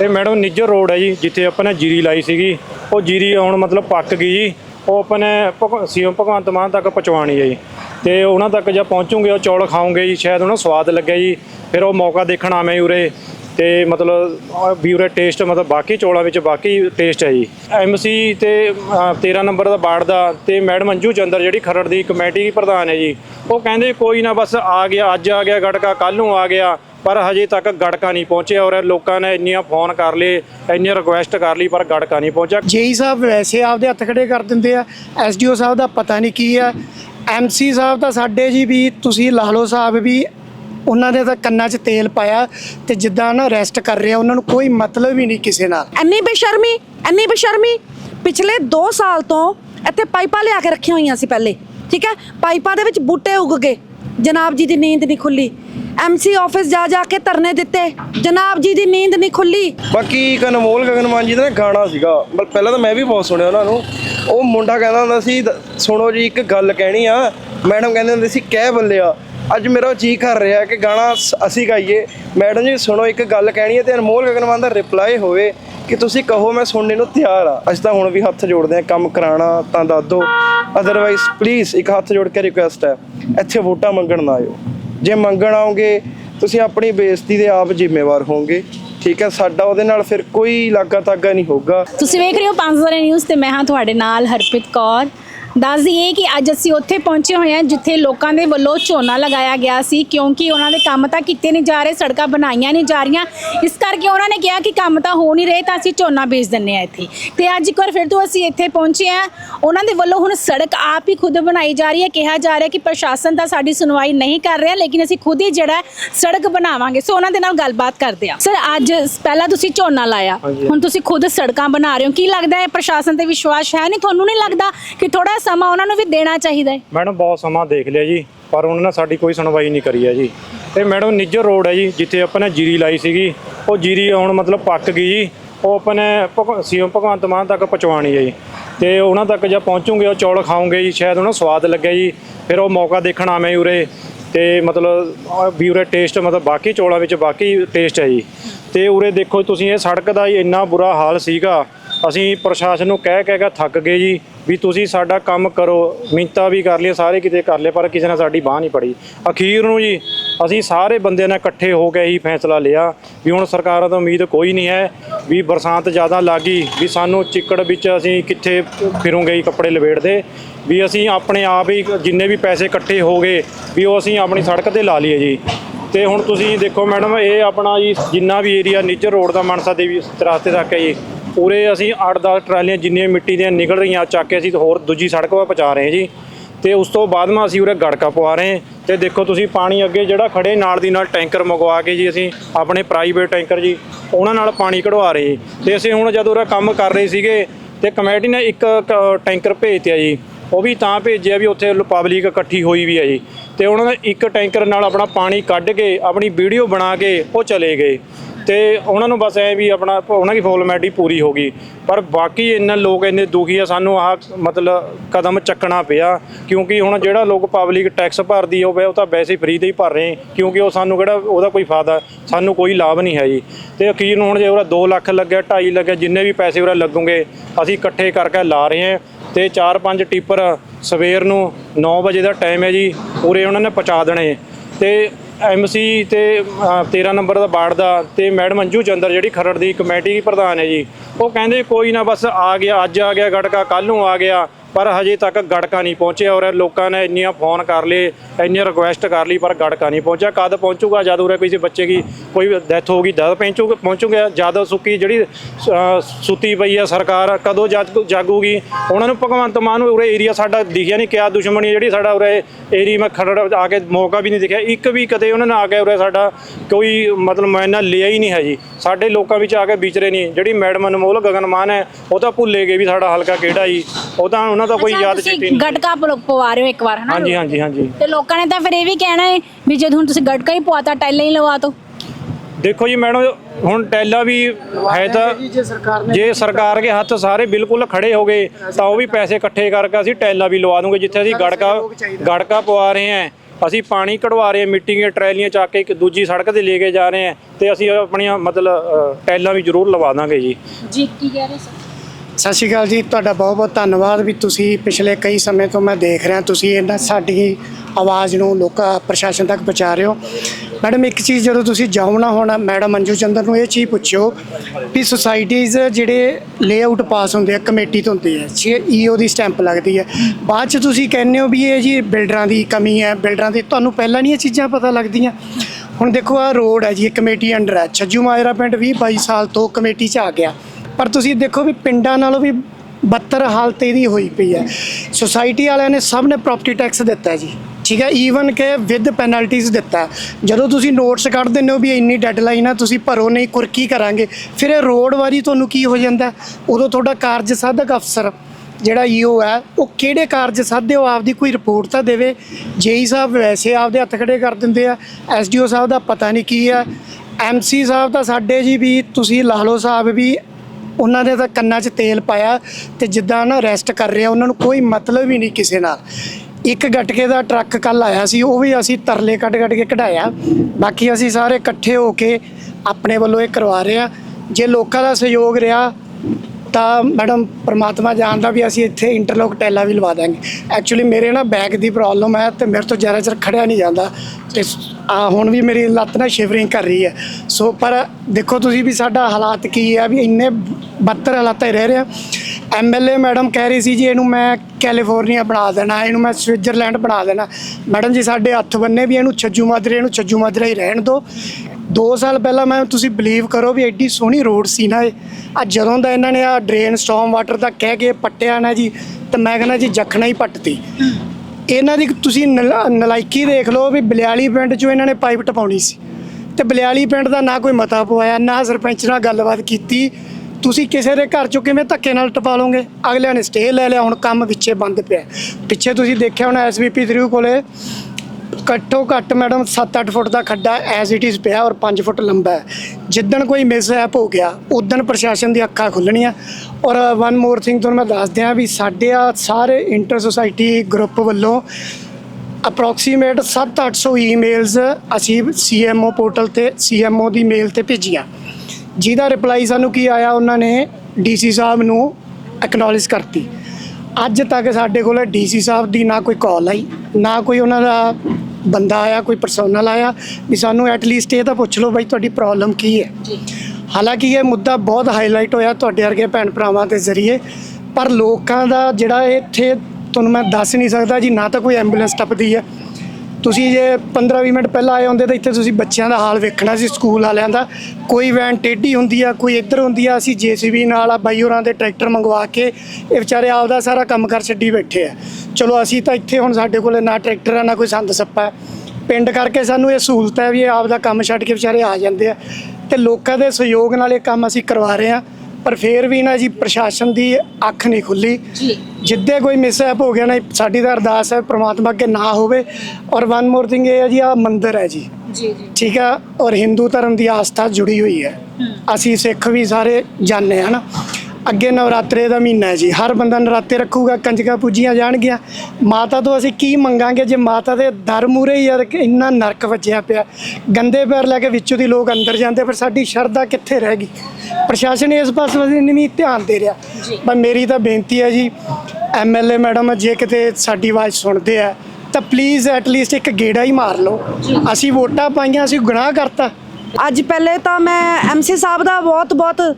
ਤੇ madam Nijjar road ਹੈ ਜੀ ਜਿੱਥੇ ਆਪਾਂ ਨੇ ਜੀਰੀ ਲਾਈ ਸੀਗੀ। ਉਹ ਜੀਰੀ ਹੁਣ ਮਤਲਬ ਪੱਕ ਗਈ ਜੀ। ਉਹ ਆਪਣੇ ਭਗ- ਸੀਐਮ ਭਗਵੰਤ ਮਾਨ ਤੱਕ ਪਹੁੰਚਵਾਉਣੀ ਹੈ ਜੀ। ਤੇ ਉਹਨਾਂ ਤੱਕ ਜਦ ਪਹੁੰਚੂਗੇ ਉਹ ਚੌਲ ਖਾਓਗੇ ਜੀ। ਸ਼ਾਇਦ ਉਹਨਾਂ ਸਵਾਦ ਲੱਗੇ ਜੀ। ਫਿਰ ਉਹ ਮੌਕਾ ਦੇਖਣ ਆਵੇਂ ਉਰੇ। ਤੇ ਮਤਲਬ ਵੀ ਉਰੇ ਟੇਸਟ ਮਤਲਬ ਬਾਕੀ ਚੌਲਾਂ ਵਿੱਚ ਬਾਕੀ ਟੇਸਟ ਹੈ ਜੀ। ਐਮਸੀ ਤੇ ਅਹ, 13 ਨੰਬਰ ਦਾ ਵਾਰਡ ਦਾ ਤੇ ਮੈਡਮ ਅੰਜੂ ਚੰਦਰ ਜਿਹੜੀ ਖਰੜ ਦੀ ਕਮੇਟੀ ਦੀ ਪ੍ਰਧਾਨ ਹੈ ਜੀ। ਉਹ ਕਹਿੰਦੇ ਕੋਈ ਨਾ ਬਸ ਆ ਗਿਆ ਅੱਜ ਆ ਗਿਆ ਗੜਕਾ ਕੱਲ ਨੂੰ ਆ ਗਿਆ। ਪਰ ਹਜੇ ਤੱਕ ਗੜਕਾ ਨਹੀਂ ਪਹੁੰਚਿਆ ਔਰ ਲੋਕਾਂ ਨੇ ਇੰਨੀਆਂ ਫੋਨ ਕਰ ਲਏ ਇੰਨੀਆਂ ਰਿਕੁਐਸਟ ਕਰ ਲਈ ਪਰ ਗੜਕਾ ਨਹੀਂ ਪਹੁੰਚਿਆ। ਜੇਈ ਸਾਹਿਬ ਵੈਸੇ ਆਪਦੇ ਹੱਥ ਖੜੇ ਕਰ ਦਿੰਦੇ ਆ ਐਸਡੀਓ ਸਾਹਿਬ ਦਾ ਪਤਾ ਨਹੀਂ ਕੀ ਆ ਐਮਸੀ ਸਾਹਿਬ ਤਾਂ ਸਾਡੇ ਜੀ ਵੀ ਤੁਸੀਂ ਲਾ ਲਓ ਸਾਹਿਬ ਵੀ ਉਹਨਾਂ ਦੇ ਤਾਂ ਕੰਨਾਂ 'ਚ ਤੇਲ ਪਾਇਆ ਤੇ ਜਿੱਦਾਂ ਨਾ ਰੈਸਟ ਕਰ ਰਿਹਾ ਉਹਨਾਂ ਨੂੰ ਕੋਈ ਮਤਲਬ ਹੀ ਨਹੀਂ ਕਿਸੇ ਨਾਲ। ਇੰਨੀ ਬੇਸ਼ਰਮੀ ਇੰਨੀ ਬੇਸ਼ਰਮੀ। ਪਿਛਲੇ 2 ਸਾਲ ਤੋਂ ਇੱਥੇ ਪਾਈਪਾਂ ਲਿਆ ਕੇ ਰੱਖੀਆਂ ਹੋਈਆਂ ਸੀ ਪਹਿਲੇ ਠੀਕ ਹੈ? ਪਾਈਪਾਂ ਦੇ ਵਿੱਚ ਬੂਟੇ ਉੱਗ ਗਏ ਜਨਾਬ ਜੀ ਦੀ ਨੀਂਦ ਨਹੀਂ ਖੁੱਲੀ। ਐਮਸੀ ਆਫਿਸ ਜਾ ਜਾ ਕੇ ਧਰਨੇ ਦਿੱਤੇ। ਜਨਾਬ ਜੀ ਦੀ ਨੀਂਦ ਨਹੀਂ ਖੁੱਲੀ। ਬਾਕੀ ਇੱਕ ਗਗਨਮਾਨ ਜੀ ਦਾ ਨਾ ਗਾਣਾ ਸੀਗਾ। ਮਤਲਬ ਪਹਿਲਾਂ ਤਾਂ ਮੈਂ ਵੀ ਬਹੁਤ ਸੁਣਿਆ ਉਹਨਾਂ ਨੂੰ। ਉਹ ਮੁੰਡਾ ਕਹਿੰਦਾ ਹੁੰਦਾ ਸੀ ਸੁਣੋ ਜੀ, ਇੱਕ ਗੱਲ ਕਹਿਣੀ ਆ। ਮੈਡਮ ਕਹਿੰਦੇ ਹੁੰਦੇ ਸੀ, ਕਹਿ ਬੱਲਿਆ, ਅੱਜ ਮੇਰਾ ਜੀ ਕਰ ਰਿਹਾ ਕਿ ਗਾਣਾ ਅਸੀਂ ਗਾਈਏ। ਮੈਡਮ ਜੀ, ਸੁਣੋ, ਇੱਕ ਗੱਲ ਕਹਿਣੀ ਹੈ ਤੇ ਅਨਮੋਲ ਗਗਨਮਾਨ ਦਾ ਰਿਪਲਾਈ ਹੋਵੇ ਕਿ ਤੁਸੀਂ ਕਹੋ, ਮੈਂ ਸੁਣਨੇ ਨੂੰ ਤਿਆਰ ਆ। ਅਸੀਂ ਤਾਂ ਹੁਣ ਵੀ ਹੱਥ ਜੋੜਦੇ ਆ ਕੰਮ ਕਰਾਣਾ ਤਾਂ ਦੱਸ ਦਿਓ। ਅਦਰਵਾਈਜ਼ ਪਲੀਜ਼ ਇੱਕ ਹੱਥ ਜੋੜ ਕੇ ਰਿਕੁਐਸਟ ਹੈ। ਇੱਥੇ ਵੋਟਾਂ ਮੰਗਣ ਨਾ ਆਇਓ। ਜੇ ਮੰਗਣ ਆਓਗੇ ਤੁਸੀਂ ਆਪਣੀ ਬੇਇੱਜ਼ਤੀ ਦੇ ਆਪ ਜ਼ਿੰਮੇਵਾਰ ਹੋਵੋਗੇ। ਠੀਕ ਹੈ, ਸਾਡਾ ਉਹਦੇ ਨਾਲ ਫਿਰ ਕੋਈ ਲਾਗਾ ਤਾਗਾ ਨਹੀਂ ਹੋਊਗਾ। ਤੁਸੀਂ ਵੇਖ ਰਹੇ ਹੋ 5 ਨਿਊਜ਼ ਤੇ ਮੈਂ ਹਾਂ ਤੁਹਾਡੇ ਨਾਲ ਹਰਪ੍ਰੀਤ ਕੌਰ। ਦੱਸ ਦਈਏ ਕਿ ਅੱਜ ਅਸੀਂ ਉੱਥੇ ਪਹੁੰਚੇ ਹੋਏ ਹਾਂ ਜਿੱਥੇ ਲੋਕਾਂ ਦੇ ਵੱਲੋਂ ਝੋਨਾ ਲਗਾਇਆ ਗਿਆ ਸੀ ਕਿਉਂਕਿ ਉਹਨਾਂ ਦੇ ਕੰਮ ਤਾਂ ਕੀਤੇ ਨਹੀਂ ਜਾ ਰਹੇ ਸੜਕਾਂ ਬਣਾਈਆਂ ਨਹੀਂ ਜਾ ਰਹੀਆਂ। ਇਸ ਕਰਕੇ ਉਹਨਾਂ ਨੇ ਕਿਹਾ ਕਿ ਕੰਮ ਤਾਂ ਹੋ ਨਹੀਂ ਰਹੇ ਤਾਂ ਅਸੀਂ ਝੋਨਾ ਵੇਚ ਦਿੰਨੇ ਆ ਇੱਥੇ। ਤੇ ਅੱਜ ਇੱਕ ਵਾਰ ਫਿਰ ਤੋਂ ਅਸੀਂ ਇੱਥੇ ਪਹੁੰਚੇ ਹਾਂ। ਉਹਨਾਂ ਦੇ ਵੱਲੋਂ ਹੁਣ ਸੜਕ ਆਪ ਹੀ ਖੁਦ ਬਣਾਈ ਜਾ ਰਹੀ ਹੈ। ਕਿਹਾ ਜਾ ਰਿਹਾ ਕਿ ਪ੍ਰਸ਼ਾਸਨ ਤਾਂ ਸਾਡੀ ਸੁਣਵਾਈ ਨਹੀਂ ਕਰ ਰਿਹਾ ਲੇਕਿਨ ਅਸੀਂ ਖੁਦ ਹੀ ਜਿਹੜਾ ਸੜਕ ਬਣਾਵਾਂਗੇ। ਸੋ ਉਹਨਾਂ ਦੇ ਨਾਲ ਗੱਲਬਾਤ ਕਰਦੇ ਹਾਂ। ਸਰ ਅੱਜ ਪਹਿਲਾਂ ਤੁਸੀਂ ਝੋਨਾ ਲਾਇਆ। ਹੁਣ ਤੁਸੀਂ ਖੁਦ ਸੜਕਾਂ ਬਣਾ ਰਹੇ ਹੋ। ਕੀ ਲੱਗਦਾ ਹੈ ਪ੍ਰਸ਼ਾਸਨ ਤੇ ਵਿਸ਼ਵਾਸ ਹੈ ਨਹੀਂ? ਤੁਹਾਨੂੰ ਨਹੀਂ ਲੱਗਦਾ ਕਿ ਥੋੜਾ ਸਮਾਂ ਉਹਨਾਂ ਨੂੰ ਵੀ ਦੇਣਾ ਚਾਹੀਦਾ ਹੈ। ਮੈਡਮ, ਬਹੁਤ ਸਮਾਂ ਦੇਖ ਲਿਆ ਜੀ, ਪਰ ਉਹਨਾਂ ਨੇ ਸਾਡੀ ਕੋਈ ਸੁਣਵਾਈ ਨਹੀਂ ਕਰੀ ਹੈ ਜੀ। ਤੇ ਮੈਡਮ ਨਿੱਜਰ ਰੋਡ ਹੈ ਜੀ, ਜਿੱਥੇ ਆਪਾਂ ਨੇ ਜੀਰੀ ਲਾਈ ਸੀਗੀ, ਉਹ ਜੀਰੀ ਹੁਣ ਮਤਲਬ ਪੱਕ ਗਈ ਜੀ, ਉਹ ਆਪਣੇ ਭਗ- ਸੀਐਮ ਭਗਵੰਤ ਮਾਨ ਤੱਕ ਪਹੁੰਚਵਾਉਣੀ ਹੈ ਜੀ। ਤੇ ਉਹਨਾਂ ਤੱਕ ਜਦ ਪਹੁੰਚੂਗੇ, ਉਹ ਚੌਲ ਖਾਉਂਗੇ ਜੀ, ਸ਼ਾਇਦ ਉਹਨਾਂ ਸਵਾਦ ਲੱਗਿਆ ਜੀ, ਫਿਰ ਉਹ ਮੌਕਾ ਦੇਖਣ ਆਵੇਂ ਉਰੇ। ਤੇ ਮਤਲਬ ਵੀ ਉਰੇ ਟੇਸਟ ਮਤਲਬ ਬਾਕੀ ਚੌਲਾਂ ਵਿੱਚ ਬਾਕੀ ਟੇਸਟ ਹੈ ਜੀ। ਤੇ ਉਰੇ ਦੇਖੋ ਤੁਸੀਂ ਇਹ ਸੜਕ ਦਾ ਹੀ ਇੰਨਾ ਬੁਰਾ ਹਾਲ ਸੀਗਾ ਅਸੀਂ ਪ੍ਰਸ਼ਾਸਨ ਨੂੰ ਕਹਿ ਕਹਿ ਕੇ ਥੱਕ ਗਏ ਜੀ, ਵੀ ਤੁਸੀਂ ਸਾਡਾ ਕੰਮ ਕਰੋ, ਮਿੰਤਾ ਵੀ ਕਰ ਲਈਆਂ ਸਾਰੇ ਕਿਤੇ ਕਰ ਲਏ, ਪਰ ਕਿਸੇ ਨੇ ਸਾਡੀ ਬਾਹ ਨਹੀਂ ਪੜੀ ਅਖੀਰ ਨੂੰ ਜੀ, ਅਸੀਂ ਸਾਰੇ ਬੰਦਿਆਂ ਨੇ ਇਕੱਠੇ ਹੋ ਕੇ ਹੀ ਫੈਸਲਾ ਲਿਆ, ਵੀ ਹੁਣ ਸਰਕਾਰਾਂ ਤੋਂ ਉਮੀਦ ਕੋਈ ਨਹੀਂ ਹੈ, ਵੀ ਬਰਸਾਤ ਜ਼ਿਆਦਾ ਲੱਗੀ, ਵੀ ਸਾਨੂੰ ਚਿੱਕੜ ਵਿੱਚ ਅਸੀਂ ਕਿੱਥੇ ਫਿਰੂਗੇ ਜੀ ਕੱਪੜੇ ਲਵੇੜਦੇ, ਵੀ ਅਸੀਂ ਆਪਣੇ ਆਪ ਹੀ ਜਿੰਨੇ ਵੀ ਪੈਸੇ ਇਕੱਠੇ ਹੋ ਗਏ, ਵੀ ਉਹ ਅਸੀਂ ਆਪਣੀ ਸੜਕ ਤੇ ਲਾ ਲਈਏ ਜੀ। ਤੇ ਹੁਣ ਤੁਸੀਂ ਦੇਖੋ ਮੈਡਮ, ਇਹ ਆਪਣਾ ਜੀ ਜਿੰਨਾ ਵੀ ਏਰੀਆ ਨਿੱਜਰ ਰੋਡ ਦਾ ਮਨਸਾ ਦੇਵੀ ਰਸਤੇ ਤੱਕ ਹੈ ਜੀ ਉਰੇ ਅਸੀਂ 8-10 ਟਰਾਲੀਆਂ ਜਿੰਨੀਆਂ ਮਿੱਟੀ ਦੀਆਂ ਨਿਕਲ ਰਹੀਆਂ ਚੱਕ ਕੇ ਅਸੀਂ ਹੋਰ ਦੂਜੀ ਸੜਕ 'ਤੇ ਪਹੁੰਚਾ ਰਹੇ ਜੀ। ਤੇ ਉਸ ਤੋਂ ਬਾਅਦ ਮੈਂ ਅਸੀਂ ਉਰੇ ਗੜਕਾ ਪਵਾ ਰਹੇ ਹਾਂ। ਤੇ ਦੇਖੋ ਤੁਸੀਂ ਪਾਣੀ ਅੱਗੇ ਜਿਹੜਾ ਖੜੇ ਨਾਲ ਦੀ ਨਾਲ ਟੈਂਕਰ ਮੰਗਵਾ ਕੇ ਜੀ ਅਸੀਂ ਆਪਣੇ ਪ੍ਰਾਈਵੇਟ ਟੈਂਕਰ ਜੀ, ਉਹਨਾਂ ਨਾਲ ਪਾਣੀ ਕਢਵਾ ਰਹੇ ਤੇ ਅਸੀਂ ਹੁਣ ਜਦੋਂ ਉਰੇ ਕੰਮ ਕਰ ਰਹੇ ਸੀਗੇ ਤੇ ਕਮੇਟੀ ਨੇ ਇੱਕ ਕ- ਟੈਂਕਰ ਭੇਜਤਿਆ ਜੀ। ਉਹ ਵੀ ਤਾਂ ਭੇਜਿਆ ਵੀ ਉੱਥੇ ਪਬਲਿਕ ਇਕੱਠੀ ਹੋਈ ਵੀ ਹੈ ਜੀ। ਤੇ ਉਹਨਾਂ ਨੇ ਇੱਕ ਟੈਂਕਰ ਨਾਲ ਆਪਣਾ ਪਾਣੀ ਕੱਢ ਕੇ, ਆਪਣੀ ਵੀਡੀਓ ਬਣਾ ਕੇ ਉਹ ਚਲੇ ਗਏ। ਤੇ ਉਹਨਾਂ ਨੂੰ ਬਸ ਐ ਵੀ ਆਪਣਾ ਉਹਨਾਂ ਦੀ ਫੋਰਮੈਲਿਟੀ ਪੂਰੀ ਹੋ ਗਈ। ਪਰ ਬਾਕੀ ਇੰਨੇ ਲੋਕ ਇੰਨੇ ਦੁਖੀ ਆ, ਸਾਨੂੰ ਆਹ ਮਤਲਬ ਕਦਮ ਚੱਕਣਾ ਪਿਆ। ਕਿਉਂਕਿ ਹੁਣ ਜਿਹੜਾ ਲੋਕ ਪਬਲਿਕ ਟੈਕਸ ਭਰਦੀ ਹੋਵੇ ਉਹ ਤਾਂ ਵੈਸੇ ਫ੍ਰੀ ਦੇ ਹੀ ਭਰ ਰਹੇ। ਕਿਉਂਕਿ ਉਹ ਸਾਨੂੰ ਕਿਹੜਾ, ਉਹਦਾ ਕੋਈ ਫਾਇਦਾ। ਸਾਨੂੰ ਕੋਈ ਲਾਭ ਨਹੀਂ ਹੈ ਜੀ। ਤੇ ਅਖੀਰ ਨੂੰ ਹੁਣ ਜੇ ਉਹਦਾ 2 ਲੱਖ ਲੱਗਿਆ 2.5 ਲੱਗਿਆ, ਜਿੰਨੇ ਵੀ ਪੈਸੇ ਉਹਦਾ ਲੱਗੂਗੇ, ਅਸੀਂ ਇਕੱਠੇ ਕਰਕੇ ਲਾ ਰਹੇ ਹਾਂ। ਤੇ 4-5 ਟਿੱਪਰ ਸਵੇਰ ਨੂੰ 9 ਵਜੇ ਦਾ ਟਾਈਮ ਹੈ ਜੀ ਉਰੇ ਉਹਨਾਂ ਨੇ ਪਹੁੰਚਾ ਦੇਣੇ। ਤੇ ਐਮਸੀ ਤੇ ਅਹ, 13 ਨੰਬਰ ਦਾ ਵਾਰਡ ਦਾ ਤੇ ਮੈਡਮ ਅੰਜੂ ਚੰਦਰ ਜਿਹੜੀ ਖਰੜ ਦੀ ਕਮੇਟੀ ਪ੍ਰਧਾਨ ਹੈ ਜੀ ਉਹ ਕਹਿੰਦੇ ਕੋਈ ਨਾ ਬਸ ਆ ਗਿਆ ਅੱਜ ਆ ਗਿਆ ਗੜਕਾ ਕੱਲ ਨੂੰ ਆ ਗਿਆ। ਪਰ ਹਜੇ ਤੱਕ ਗੜਕਾ ਨਹੀਂ ਪਹੁੰਚਿਆ ਔਰ ਲੋਕਾਂ ਨੇ ਇੰਨੀਆਂ ਫੋਨ ਕਰ ਲਏ, ਇੰਨੀਆਂ ਰਿਕੁਐਸਟ ਕਰ ਲਈ, ਪਰ ਗੜਕਾ ਨਹੀਂ ਪਹੁੰਚਿਆ। ਕਦ ਪਹੁੰਚੂਗਾ? ਜਦ ਉਰੇ ਕਿਸੇ ਬੱਚੇ ਦੀ ਕੋਈ ਡੈਥ ਹੋਊਗੀ ਦਦ ਪਹੁੰਚੂਗਾ ਪਹੁੰਚੂਗਾ? ਜਦ ਸੁੱਕੀ ਜਿਹੜੀ ਸੁੱਤੀ ਪਈ ਆ ਸਰਕਾਰ, ਕਦੋਂ ਜਾਗੂ- ਜਾਗੂਗੀ? ਉਹਨਾਂ ਨੂੰ ਭਗਵੰਤ ਮਾਨ ਨੂੰ ਉਰੇ ਏਰੀਆ ਸਾਡਾ ਦਿਖਿਆ ਨਹੀਂ, ਕਿਆ ਦੁਸ਼ਮਣੀ ਜਿਹੜੀ ਸਾਡਾ ਉਰੇ ਏਰੀਆ ਮੈਂ ਖਰੜ ਆ ਕੇ ਮੌਕਾ ਵੀ ਨਹੀਂ ਦਿਖਿਆ। ਇੱਕ ਵੀ ਕਦੇ ਉਹਨਾਂ ਨੇ ਆ ਕੇ ਉਰੇ ਸਾਡਾ ਕੋਈ ਮਤਲਬ ਮੈਨਾ ਲਿਆ ਹੀ ਨਹੀਂ ਹੈ ਜੀ ਸਾਡੇ ਲੋਕਾਂ ਵਿੱਚ ਆ ਕੇ ਵਿਚਰੇ ਨਹੀਂ। ਜਿਹੜੀ ਮੈਡਮ ਅਨਮੋਲ ਗਗਨ ਮਾਨ ਹੈ, ਉਹ ਤਾਂ ਭੁੱਲੇ ਗਏ ਵੀ ਸਾਡਾ ਹਲਕਾ ਕਿਹੜਾ ਜੀ। ਉਹ ਤਾਂ ਉਹਨਾਂ ਦਾ ਕੋਈ ਯਾਦ ਚੇਤੇ ਨਹੀਂ ਗਟਕਾ ਪ- ਪਵਾ ਰਹੇ ਹੋ ਇੱਕ ਵਾਰ ਹਨਾ? ਹਾਂਜੀ ਹਾਂਜੀ ਹਾਂਜੀ। ਤੇ ਲੋਕਾਂ ਨੇ ਤਾਂ ਫਿਰ ਇਹ ਵੀ ਕਹਿਣਾ ਹੈ ਵੀ ਜਦ ਹੁਣ ਤੁਸੀਂ ਗਟਕਾ ਹੀ ਪਵਾਤਾ ਟਾਈਲਾਂ ਹੀ ਲਵਾ ਦੋ ਦੇਖੋ ਜੀ ਮੈਡਮ ਹੁਣ ਟੈਲਾ ਵੀ ਹੈ ਤਾਂ ਜੇ ਸਰਕਾਰ ਨੇ ਜੇ ਸਰਕਾਰ ਦੇ ਹੱਥ ਸਾਰੇ ਬਿਲਕੁਲ ਖੜੇ ਹੋ ਗਏ ਤਾਂ ਉਹ ਵੀ ਪੈਸੇ ਇਕੱਠੇ ਕਰਕੇ ਅਸੀਂ ਟੈਲਾ ਵੀ ਲਵਾ ਦੂੰਗੇ ਜਿੱਥੇ ਅਸੀਂ ਗੜਕਾ ਗੜਕਾ ਪਵਾ ਰਹੇ ਹਾਂ। ਅਸੀਂ ਪਾਣੀ ਕਢਵਾ ਰਹੇ ਹਾਂ ਮਿੱਟੀ ਦੀਆਂ ਟਰੈਲੀਆਂ ਚੱਕ ਕੇ ਇੱਕ ਦੂਜੀ ਸੜਕ ਤੇ ਲੈ ਕੇ ਜਾ ਰਹੇ ਹਾਂ ਤੇ ਅਸੀਂ ਆਪਣੀਆਂ ਮਤਲਬ ਟੈਲਾਂ ਵੀ ਜ਼ਰੂਰ ਲਵਾ ਦਾਂਗੇ ਜੀ। ਜੀ ਕੀ ਕਹਿ ਰਹੇ ਸਰ ਸਤਿ ਸ਼੍ਰੀ ਅਕਾਲ ਜੀ, ਤੁਹਾਡਾ ਬਹੁਤ ਬਹੁਤ ਧੰਨਵਾਦ ਵੀ ਤੁਸੀਂ ਪਿਛਲੇ ਕਈ ਸਮੇਂ ਤੋਂ ਮੈਂ ਦੇਖ ਰਿਹਾ, ਤੁਸੀਂ ਇਹਨਾਂ ਸਾਡੀ ਆਵਾਜ਼ ਨੂੰ ਲੋਕਾਂ, ਪ੍ਰਸ਼ਾਸਨ ਤੱਕ ਪਹੁੰਚਾ ਰਹੇ ਹੋ। ਮੈਡਮ, ਇੱਕ ਚੀਜ਼ ਜਦੋਂ ਤੁਸੀਂ ਜਾਓ ਨਾ ਹੁਣ, ਮੈਡਮ ਅੰਜੂ ਚੰਦਰ ਨੂੰ ਇਹ ਚੀਜ਼ ਪੁੱਛਿਓ ਵੀ ਸੁਸਾਇਟੀਜ਼ ਜਿਹੜੇ ਲੇਆਊਟ ਪਾਸ ਹੁੰਦੇ ਆ, ਕਮੇਟੀ ਤੋਂ ਹੁੰਦੀ ਹੈ ਛੇ ਈਓ ਦੀ ਸਟੈਂਪ ਲੱਗਦੀ ਹੈ ਬਾਅਦ ਚ ਤੁਸੀਂ ਕਹਿੰਦੇ ਹੋ ਵੀ ਇਹ ਜੀ ਬਿਲਡਰਾਂ ਦੀ ਕਮੀ ਹੈ, ਬਿਲਡਰਾਂ ਦੀ ਤੁਹਾਨੂੰ ਪਹਿਲਾਂ ਨਹੀਂ ਇਹ ਚੀਜ਼ਾਂ ਪਤਾ ਲੱਗਦੀਆਂ। ਹੁਣ ਦੇਖੋ ਆ ਰੋਡ ਹੈ ਜੀ ਕਮੇਟੀ ਅੰਡਰ ਹੈ, ਛੱਜੂ ਮਾਜਰਾ ਪਿੰਡ 20 22 ਸਾਲ ਤੋਂ ਕਮੇਟੀ 'ਚ ਆ ਗਿਆ। ਪਰ ਤੁਸੀਂ ਦੇਖੋ ਵੀ ਪਿੰਡਾਂ ਨਾਲੋਂ ਵੀ ਬੱਤਰ ਹਾਲਤ ਇਹਦੀ ਹੋਈ ਪਈ ਹੈ। ਸੁਸਾਇਟੀ ਵਾਲਿਆਂ ਨੇ ਸਭ ਨੇ ਪ੍ਰਾਪਰਟੀ ਟੈਕਸ ਦਿੱਤਾ ਜੀ। ਠੀਕ ਹੈ ਈਵਨ ਕਿ ਵਿਦ ਪੈਨਲਟੀਜ਼ ਦਿੱਤਾ। ਜਦੋਂ ਤੁਸੀਂ ਨੋਟਸ ਕੱਢ ਦਿੰਦੇ ਹੋ ਵੀ ਇੰਨੀ ਡੈਡਲਾਈਨ ਆ, ਤੁਸੀਂ ਭਰੋ ਨਹੀਂ ਕੁਰਕੀ ਕਰਾਂਗੇ? ਫਿਰ ਇਹ ਰੋਡ ਵਾਰੀ ਤੁਹਾਨੂੰ ਕੀ ਹੋ ਜਾਂਦਾ? ਉਦੋਂ ਤੁਹਾਡਾ ਕਾਰਜ ਸਾਧਕ ਅਫਸਰ, ਜਿਹੜਾ ਈਓ ਹੈ, ਉਹ ਕਿਹੜੇ ਕਾਰਜ ਸਾਧੇ? ਹੋ ਆਪਦੀ ਕੋਈ ਰਿਪੋਰਟ ਤਾਂ ਦੇਵੇ। ਜੇਈ ਸਾਹਿਬ ਵੈਸੇ ਆਪਦੇ ਹੱਥ ਖੜੇ ਕਰ ਦਿੰਦੇ ਆ। ਐਸਡੀਓ ਸਾਹਿਬ ਦਾ ਪਤਾ ਨਹੀਂ ਕੀ ਆ। ਐਮਸੀ ਸਾਹਿਬ ਤਾਂ ਸਾਡੇ ਜੀ ਵੀ, ਤੁਸੀਂ ਲਾ ਲਓ ਸਾਹਿਬ ਵੀ ਉਹਨਾਂ ਦੇ ਤਾਂ ਕੰਨਾਂ 'ਚ ਤੇਲ ਪਾਇਆ ਤੇ ਜਿੱਦਾਂ ਨਾ ਰੈਸਟ ਕਰ ਰਿਹਾ, ਉਹਨਾਂ ਨੂੰ ਕੋਈ ਮਤਲਬ ਹੀ ਨਹੀਂ ਕਿਸੇ ਨਾਲ। ਇੱਕ ਗਟਕੇ ਦਾ ਟਰੱਕ ਕੱਲ ਆਇਆ ਸੀ, ਉਹ ਵੀ ਅਸੀਂ ਤਰਲੇ ਕੱਢ ਕੱਢ ਕੇ ਕਢਾਇਆ। ਬਾਕੀ ਅਸੀਂ ਸਾਰੇ ਇਕੱਠੇ ਹੋ ਕੇ ਆਪਣੇ ਵੱਲੋਂ ਇਹ ਕਰਵਾ ਰਹੇ ਆ ਜੇ ਲੋਕਾਂ ਦਾ ਸਹਿਯੋਗ ਰਿਹਾ ਤਾਂ ਮੈਡਮ ਪ੍ਰਮਾਤਮਾ ਜਾਣਦਾ ਵੀ ਅਸੀਂ ਇੱਥੇ ਇੰਟਰਲੋਕ ਟੈਲਾ ਵੀ ਲਵਾ ਦਾਂਗੇ ਐਕਚੁਅਲੀ ਮੇਰੇ ਨਾ ਬੈਕ ਦੀ ਪ੍ਰੋਬਲਮ ਹੈ ਤੇ ਮੇਰੇ ਤੋਂ ਜ਼ਿਆਦਾ ਚਿਰ ਖੜਿਆ ਨਹੀਂ ਜਾਂਦਾ। ਤੇ ਆ ਹੁਣ ਵੀ ਮੇਰੀ ਲੱਤ ਨਾ ਸ਼ਿਵਰਿੰਗ ਕਰ ਰਹੀ ਹੈ। ਸੋ ਪਰ ਦੇਖੋ ਤੁਸੀਂ ਵੀ ਸਾਡਾ ਹਾਲਾਤ ਕੀ ਹੈ, ਵੀ ਇੰਨੇ ਬੱਤਰ ਹਾਲਾਤਾਂ ਹੀ ਰਹਿ ਰਹੇ ਆ ਐਮਐਲਏ ਮੈਡਮ ਕਹਿ ਰਹੀ ਸੀ ਜੀ, ਇਹਨੂੰ ਮੈਂ ਕੈਲੀਫੋਰਨੀਆ ਬਣਾ ਦੇਣਾ, ਇਹਨੂੰ ਮੈਂ ਸਵਿਟਜ਼ਰਲੈਂਡ ਬਣਾ ਦੇਣਾ। ਮੈਡਮ ਜੀ ਸਾਡੇ ਹੱਥ ਬੰਨੇ ਵੀ ਇਹਨੂੰ ਛੱਜੂ ਮਾਜਰੇ, ਇਹਨੂੰ ਛੱਜੂ ਮਾਜਰਾ ਹੀ ਰਹਿਣ ਦਿਓ। 2 ਸਾਲ ਪਹਿਲਾਂ ਮੈਂ ਤੁਸੀਂ ਬਲੀਵ ਕਰੋ ਵੀ ਐਡੀ ਸੋਹਣੀ ਰੋਡ ਸੀ ਨਾ ਇਹ। ਆ ਜਦੋਂ ਦਾ ਇਹਨਾਂ ਨੇ ਆ ਡਰੇਨ ਸਟਾਰਮ ਵਾਟਰ ਦਾ ਕਹਿ ਕੇ ਪੱਟਿਆ ਨਾ ਜੀ, ਤੇ ਮੈਂ ਕਹਿੰਦਾ ਜੀ ਜਖਣਾ ਹੀ ਪੱਟਤੀ। ਇਹਨਾਂ ਦੀ ਤੁਸੀਂ ਨਲਾ- ਨਲਾਇਕੀ ਦੇਖ ਲਓ ਵੀ ਬਲਿਆਲੀ ਪਿੰਡ ਚੋਂ ਇਹਨਾਂ ਨੇ ਪਾਈਪ ਟਪਾਉਣੀ ਸੀ। ਤੇ ਬਲਿਆਲੀ ਪਿੰਡ ਦਾ ਨਾ ਕੋਈ ਮਤਾ ਪਵਾਇਆ, ਨਾ ਸਰਪੰਚ ਨਾਲ ਗੱਲਬਾਤ ਕੀਤੀ। ਤੁਸੀਂ ਕਿਸੇ ਦੇ ਘਰ ਚੋਂ ਕਿਵੇਂ ਧੱਕੇ ਨਾਲ ਟਪਾ ਲਓਗੇ? ਅਗਲਿਆਂ ਨੇ ਸਟੇ ਲੈ ਲਿਆ, ਹੁਣ ਕੰਮ ਵਿੱਚੇ ਬੰਦ ਪਿਆ। ਪਿੱਛੇ ਤੁਸੀਂ ਦੇਖਿਆ ਹੋਣਾ ਐਸਵੀਪੀ 3 ਕੋਲੇ ਘੱਟੋ ਘੱਟ ਮੈਡਮ 7-8 ਫੁੱਟ ਦਾ ਖੱਡਾ ਐਜ਼ ਇਟ ਇਜ਼ ਪਿਆ ਔਰ 5 ਫੁੱਟ ਲੰਬਾ ਹੈ। ਜਿੱਦਣ ਕੋਈ ਮਿਸ ਐਪ ਹੋ ਗਿਆ ਉਦਣ ਪ੍ਰਸ਼ਾਸਨ ਦੀ ਅੱਖਾਂ ਖੁੱਲਣੀਆਂ ਔਰ ਵਨ ਮੋਰ ਥਿੰਗ ਤੁਹਾਨੂੰ ਮੈਂ ਦੱਸ ਦਿਆਂ ਵੀ ਸਾਡੇ ਆ ਸਾਰੇ ਇੰਟਰ ਸੋਸਾਇਟੀ ਗਰੁੱਪ ਵੱਲੋਂ ਅਪਰੋਕਸੀਮੇਟ 7-800 ਈਮੇਲਸ ਅਸੀਂ ਸੀਐਮਓ ਪੋਰਟਲ ਤੇ ਸੀਐਮਓ ਦੀ ਮੇਲ ਤੇ ਭੇਜੀਆਂ। ਜਿਹਦਾ ਰਿਪਲਾਈ ਸਾਨੂੰ ਕੀ ਆਇਆ, ਉਹਨਾਂ ਨੇ ਡੀਸੀ ਸਾਹਿਬ ਨੂੰ ਐਕਨੋਲਜ ਕਰਤੀ। ਅੱਜ ਤੱਕ ਸਾਡੇ ਕੋਲ ਡੀਸੀ ਸਾਹਿਬ ਦੀ ਨਾ ਕੋਈ ਕਾਲ ਆਈ ਨਾ ਕੋਈ ਉਹਨਾਂ ਦਾ ਬੰਦਾ ਆਇਆ ਕੋਈ ਪਰਸਨਲ ਆਇਆ ਵੀ ਸਾਨੂੰ ਐਟਲੀਸਟ ਇਹ ਤਾਂ ਪੁੱਛ ਲਓ ਬਾਈ ਤੁਹਾਡੀ ਪ੍ਰੋਬਲਮ ਕੀ ਹੈ। ਹਾਲਾਂਕਿ ਇਹ ਮੁੱਦਾ ਬਹੁਤ ਹਾਈਲਾਈਟ ਹੋਇਆ ਤੁਹਾਡੇ ਵਰਗੇ ਭੈਣ ਭਰਾਵਾਂ ਦੇ ਜ਼ਰੀਏ ਪਰ ਲੋਕਾਂ ਦਾ ਜਿਹੜਾ ਇੱਥੇ ਤੁਹਾਨੂੰ ਮੈਂ ਦੱਸ ਨਹੀਂ ਸਕਦਾ ਜੀ ਨਾ ਤਾਂ ਕੋਈ ਐਂਬੂਲੈਂਸ ਟੱਪਦੀ ਹੈ ਤੁਸੀਂ ਜੇ 15-20 ਮਿੰਟ ਪਹਿਲਾਂ ਆਏ ਹੁੰਦੇ ਤਾਂ ਇੱਥੇ ਤੁਸੀਂ ਬੱਚਿਆਂ ਦਾ ਹਾਲ ਵੇਖਣਾ ਸੀ, ਸਕੂਲ ਵਾਲਿਆਂ ਦਾ। ਕੋਈ ਵੈਨ ਟੇਢੀ ਹੁੰਦੀ ਆ, ਕੋਈ ਇੱਧਰ ਹੁੰਦੀ ਆ, ਅਸੀਂ ਜੀਸੀਬੀ ਨਾਲ ਆ, ਬਾਈ ਹੋਰਾਂ ਦੇ ਟਰੈਕਟਰ ਮੰਗਵਾ ਕੇ ਇਹ ਵਿਚਾਰੇ ਆਪਦਾ ਸਾਰਾ ਕੰਮ ਕਰ ਛੱਡੀ ਬੈਠੇ ਆ। ਚਲੋ ਅਸੀਂ ਤਾਂ ਇੱਥੇ ਹੁਣ ਸਾਡੇ ਕੋਲੇ ਨਾ ਟਰੈਕਟਰ ਆ, ਨਾ ਕੋਈ ਸੰਦ ਸੱਪਾ ਹੈ। ਪਿੰਡ ਕਰਕੇ ਸਾਨੂੰ ਇਹ ਸਹੂਲਤ ਹੈ ਵੀ ਇਹ ਆਪਦਾ ਕੰਮ ਛੱਡ ਕੇ ਵਿਚਾਰੇ ਆ ਜਾਂਦੇ ਆ। ਤੇ ਲੋਕਾਂ ਦੇ ਸਹਿਯੋਗ ਨਾਲ ਇਹ ਕੰਮ ਅਸੀਂ ਕਰਵਾ ਰਹੇ ਆ। ਪਰ ਫੇਰ ਵੀ ਨਾ ਜੀ ਪ੍ਰਸ਼ਾਸਨ ਦੀ ਅੱਖ ਨਹੀਂ ਖੁੱਲੀ। ਜੀ। ਜਿੱਦੇ ਕੋਈ ਮਿਸਹੈਪ ਹੋ ਗਿਆ ਨਾ ਸਾਡੀ ਤਾਂ ਅਰਦਾਸ ਹੈ ਪ੍ਰਮਾਤਮਾ ਅੱਗੇ ਨਾ ਹੋਵੇ। ਔਰ ਵਨ ਮੋਰ ਥਿੰਗ ਇਹ ਹੈ ਜੀ ਆ ਮੰਦਿਰ ਹੈ ਜੀ। ਜੀ ਜੀ। ਠੀਕ ਹੈ ਔਰ ਹਿੰਦੂ ਧਰਮ ਦੀ ਆਸਥਾ ਜੁੜੀ ਹੋਈ ਹੈ। ਅਸੀਂ ਸਿੱਖ ਵੀ ਸਾਰੇ ਜਾਣਦੇ ਹਨ ਅੱਗੇ ਨਵਰਾਤਰੇ ਦਾ ਮਹੀਨਾ ਹੈ ਜੀ। ਹਰ ਬੰਦਾ ਨਰਾਤੇ ਰੱਖੂਗਾ ਕੰਜਕਾਂ ਪੂਜੀਆਂ ਜਾਣਗੀਆਂ। ਮਾਤਾ ਤੋਂ ਅਸੀਂ ਕੀ ਮੰਗਾਂਗੇ ਜੇ ਮਾਤਾ ਦੇ ਦਰ ਮੂਰੇ ਯਾਰ ਕਿ ਇੰਨਾ ਨਰਕ ਵੱਜਿਆ ਪਿਆ। ਗੰਦੇ ਪੈਰ ਲੈ ਕੇ ਵਿੱਚੋਂ ਦੀ ਲੋਕ ਅੰਦਰ ਜਾਂਦੇ ਪਰ ਸਾਡੀ ਸ਼ਰਧਾ ਕਿੱਥੇ ਰਹਿ ਗਈ? ਪ੍ਰਸ਼ਾਸਨ ਇਸ ਪਾਸੇ ਨਹੀਂ ਧਿਆਨ ਦੇ ਰਿਹਾ। ਪਰ ਮੇਰੀ ਤਾਂ ਬੇਨਤੀ ਹੈ ਜੀ ਐਮਐਲਏ ਮੈਡਮ ਜੇ ਕਿਤੇ ਸਾਡੀ ਆਵਾਜ਼ ਸੁਣਦੇ ਆ ਤਾਂ ਪਲੀਜ਼ ਐਟਲੀਸਟ ਇੱਕ ਗੇੜਾ ਹੀ ਮਾਰ ਲਓ। ਅਸੀਂ ਵੋਟਾਂ ਪਾਈਆਂ ਅਸੀਂ ਗੁਨਾਹ ਕਰਤਾ। ਅੱਜ ਪਹਿਲੇ ਤਾਂ ਮੈਂ ਐਮਸੀ ਸਾਹਿਬ ਦਾ ਬਹੁਤ ਬਹੁਤ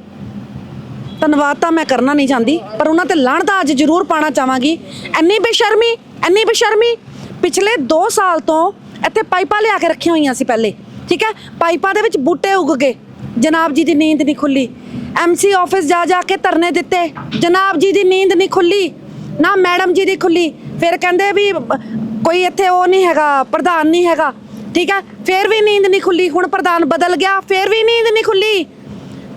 ਧੰਨਵਾਦ ਤਾਂ ਮੈਂ ਕਰਨਾ ਨਹੀਂ ਚਾਹੁੰਦੀ, ਪਰ ਉਹਨਾਂ ਤੇ ਲਾਣ ਤਾਂ ਅੱਜ ਜ਼ਰੂਰ ਪਾਣਾ ਚਾਹਾਂਗੀ। ਇੰਨੀ ਬੇਸ਼ਰਮੀ ਇੰਨੀ ਬੇਸ਼ਰਮੀ। ਪਿਛਲੇ 2 ਸਾਲ ਤੋਂ ਇੱਥੇ ਪਾਈਪਾਂ ਲਿਆ ਕੇ ਰੱਖੀਆਂ ਹੋਈਆਂ ਸੀ ਪਹਿਲੇ, ਠੀਕ ਹੈ? ਪਾਈਪਾਂ ਦੇ ਵਿੱਚ ਬੂਟੇ ਉੱਗ ਗਏ, ਜਨਾਬ ਜੀ ਦੀ ਨੀਂਦ ਨਹੀਂ ਖੁੱਲੀ। ਐਮਸੀ ਆਫਿਸ ਜਾ ਜਾ ਕੇ ਧਰਨੇ ਦਿੱਤੇ, ਜਨਾਬ ਜੀ ਦੀ ਨੀਂਦ ਨਹੀਂ ਖੁੱਲੀ, ਨਾ ਮੈਡਮ ਜੀ ਦੀ ਖੁੱਲੀ। ਫਿਰ ਕਹਿੰਦੇ ਵੀ, ਕੋਈ ਇੱਥੇ ਉਹ ਨਹੀਂ ਹੈਗਾ, ਪ੍ਰਧਾਨ ਨਹੀਂ ਹੈਗਾ, ਠੀਕ ਹੈ? ਫਿਰ ਵੀ ਨੀਂਦ ਨਹੀਂ ਖੁੱਲੀ, ਹੁਣ ਪ੍ਰਧਾਨ ਬਦਲ ਗਿਆ, ਫਿਰ ਵੀ ਨੀਂਦ ਨਹੀਂ ਖੁੱਲੀ।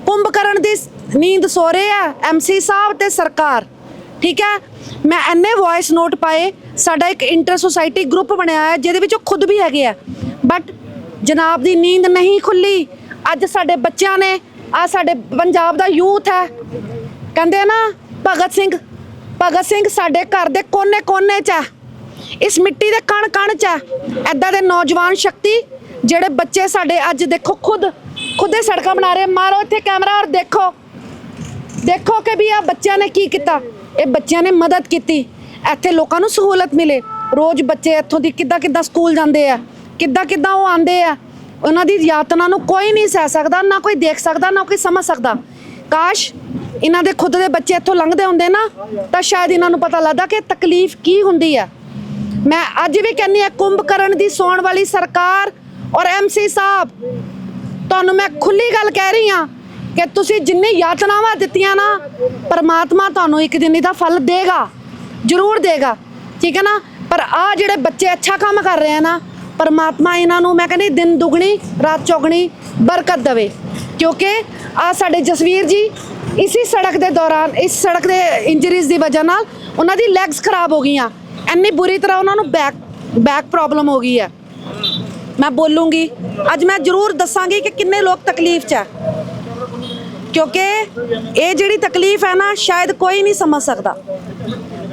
ਕੁੰਭਕਰਨ ਦੀ ਨੀਂਦ ਸੋ ਰਹੇ ਆ ਐਮਸੀ ਸਾਹਿਬ ਤੇ ਸਰਕਾਰ। ਠੀਕ ਹੈ? ਮੈਂ ਐਨੇ ਵੌਇਸ ਨੋਟ ਪਾਏ, ਸਾਡਾ ਇੱਕ ਇੰਟਰ ਸੋਸਾਇਟੀ ਗਰੁੱਪ ਬਣਿਆ ਹੈ, ਜਿਹਦੇ ਵਿੱਚ ਉਹ ਖੁਦ ਵੀ ਹੈਗੇ ਆ। ਬਟ ਜਨਾਬ ਦੀ ਨੀਂਦ ਨਹੀਂ ਖੁੱਲੀ। ਅੱਜ ਸਾਡੇ ਬੱਚਿਆਂ ਨੇ, ਆ ਸਾਡੇ ਪੰਜਾਬ ਦਾ ਯੂਥ ਹੈ। ਕਹਿੰਦੇ ਨਾ, ਭਗਤ ਸਿੰਘ ਭਗਤ ਸਿੰਘ ਸਾਡੇ ਘਰ ਦੇ ਕੋਨੇ-ਕੋਨੇ 'ਚ ਹੈ। ਇਸ ਮਿੱਟੀ ਦੇ ਕਣ ਕਣ ਚ ਹੈ। ਐਦਾਂ ਦੇ ਨੌਜਵਾਨ ਸ਼ਕਤੀ, ਜਿਹੜੇ ਬੱਚੇ ਸਾਡੇ ਅੱਜ ਦੇਖੋ ਖੁਦ ਖੁਦ ਸੜਕਾਂ ਬਣਾ ਰਹੇ ਮਾਰੋ ਇੱਥੇ ਕੈਮਰਾ ਔਰ ਦੇਖੋ ਦੇਖੋ ਕਿ ਵੀ ਆ ਬੱਚਿਆਂ ਨੇ ਕੀ ਕੀਤਾ? ਇਹ ਬੱਚਿਆਂ ਨੇ ਮਦਦ ਕੀਤੀ। ਇੱਥੇ ਲੋਕਾਂ ਨੂੰ ਸਹੂਲਤ ਮਿਲੇ। ਰੋਜ਼ ਬੱਚੇ ਇੱਥੋਂ ਦੀ ਕਿੱਦਾਂ ਕਿੱਦਾਂ ਸਕੂਲ ਜਾਂਦੇ ਆ, ਕਿੱਦਾਂ ਕਿੱਦਾਂ ਉਹ ਆਉਂਦੇ ਆ। ਉਹਨਾਂ ਦੀ ਯਾਤਨਾ ਨੂੰ ਕੋਈ ਨਹੀਂ ਸਹਿ ਸਕਦਾ, ਨਾ ਕੋਈ ਦੇਖ ਸਕਦਾ, ਨਾ ਕੋਈ ਸਮਝ ਸਕਦਾ। ਕਾਸ਼ ਇਹਨਾਂ ਦੇ ਖੁਦ ਦੇ ਬੱਚੇ ਇੱਥੋਂ ਲੰਘਦੇ ਹੁੰਦੇ ਨਾ, ਤਾਂ ਸ਼ਾਇਦ ਇਹਨਾਂ ਨੂੰ ਪਤਾ ਲੱਗਦਾ ਕਿ ਤਕਲੀਫ ਕੀ ਹੁੰਦੀ ਆ। ਮੈਂ ਅੱਜ ਵੀ ਕਹਿੰਨੀ ਆ ਕੁੰਭ ਕਰਨ ਦੀ ਸੌਣ ਵਾਲੀ ਸਰਕਾਰ ਔਰ ਐਮਸੀ ਸਾਹਿਬ, ਤੁਹਾਨੂੰ ਮੈਂ ਖੁੱਲੀ ਗੱਲ ਕਹਿ ਰਹੀ ਹਾਂ ਕਿ ਤੁਸੀਂ ਜਿੰਨੀ ਯਾਤਨਾਵਾਂ ਦਿੱਤੀਆਂ ਨਾ, ਪਰਮਾਤਮਾ ਤੁਹਾਨੂੰ ਇੱਕ ਦਿਨ ਇਹਦਾ ਫਲ ਦੇਗਾ, ਜ਼ਰੂਰ ਦੇਗਾ, ਠੀਕ ਹੈ ਨਾ? ਪਰ ਆ ਜਿਹੜੇ ਬੱਚੇ ਅੱਛਾ ਕੰਮ ਕਰ ਰਹੇ ਆ ਨਾ, ਪਰਮਾਤਮਾ ਇਹਨਾਂ ਨੂੰ ਮੈਂ ਕਹਿੰਦੀ ਦਿਨ ਦੁਗਣੀ, ਰਾਤ ਚੌਗਣੀ ਬਰਕਤ ਦੇਵੇ। ਕਿਉਂਕਿ ਆ ਸਾਡੇ ਜਸਵੀਰ ਜੀ ਇਸੇ ਸੜਕ ਦੇ ਦੌਰਾਨ, ਇਸ ਸੜਕ ਦੇ ਇੰਜਰੀਜ਼ ਦੀ ਵਜ੍ਹਾ ਨਾਲ ਉਹਨਾਂ ਦੀ ਲੈਗਸ ਖਰਾਬ ਹੋ ਗਈਆਂ। ਇੰਨੀ ਬੁਰੀ ਤਰ੍ਹਾਂ ਉਹਨਾਂ ਨੂੰ ਬੈਕ ਬੈਕ ਪ੍ਰੋਬਲਮ ਹੋ ਗਈ ਹੈ। ਮੈਂ ਬੋਲੂੰਗੀ, ਅੱਜ ਮੈਂ ਜ਼ਰੂਰ ਦੱਸਾਂਗੀ ਕਿ ਕਿੰਨੇ ਲੋਕ ਤਕਲੀਫ 'ਚ ਹੈ। ਕਿਉਂਕਿ ਇਹ ਜਿਹੜੀ ਤਕਲੀਫ ਹੈ ਨਾ ਸ਼ਾਇਦ ਕੋਈ ਨਹੀਂ ਸਮਝ ਸਕਦਾ।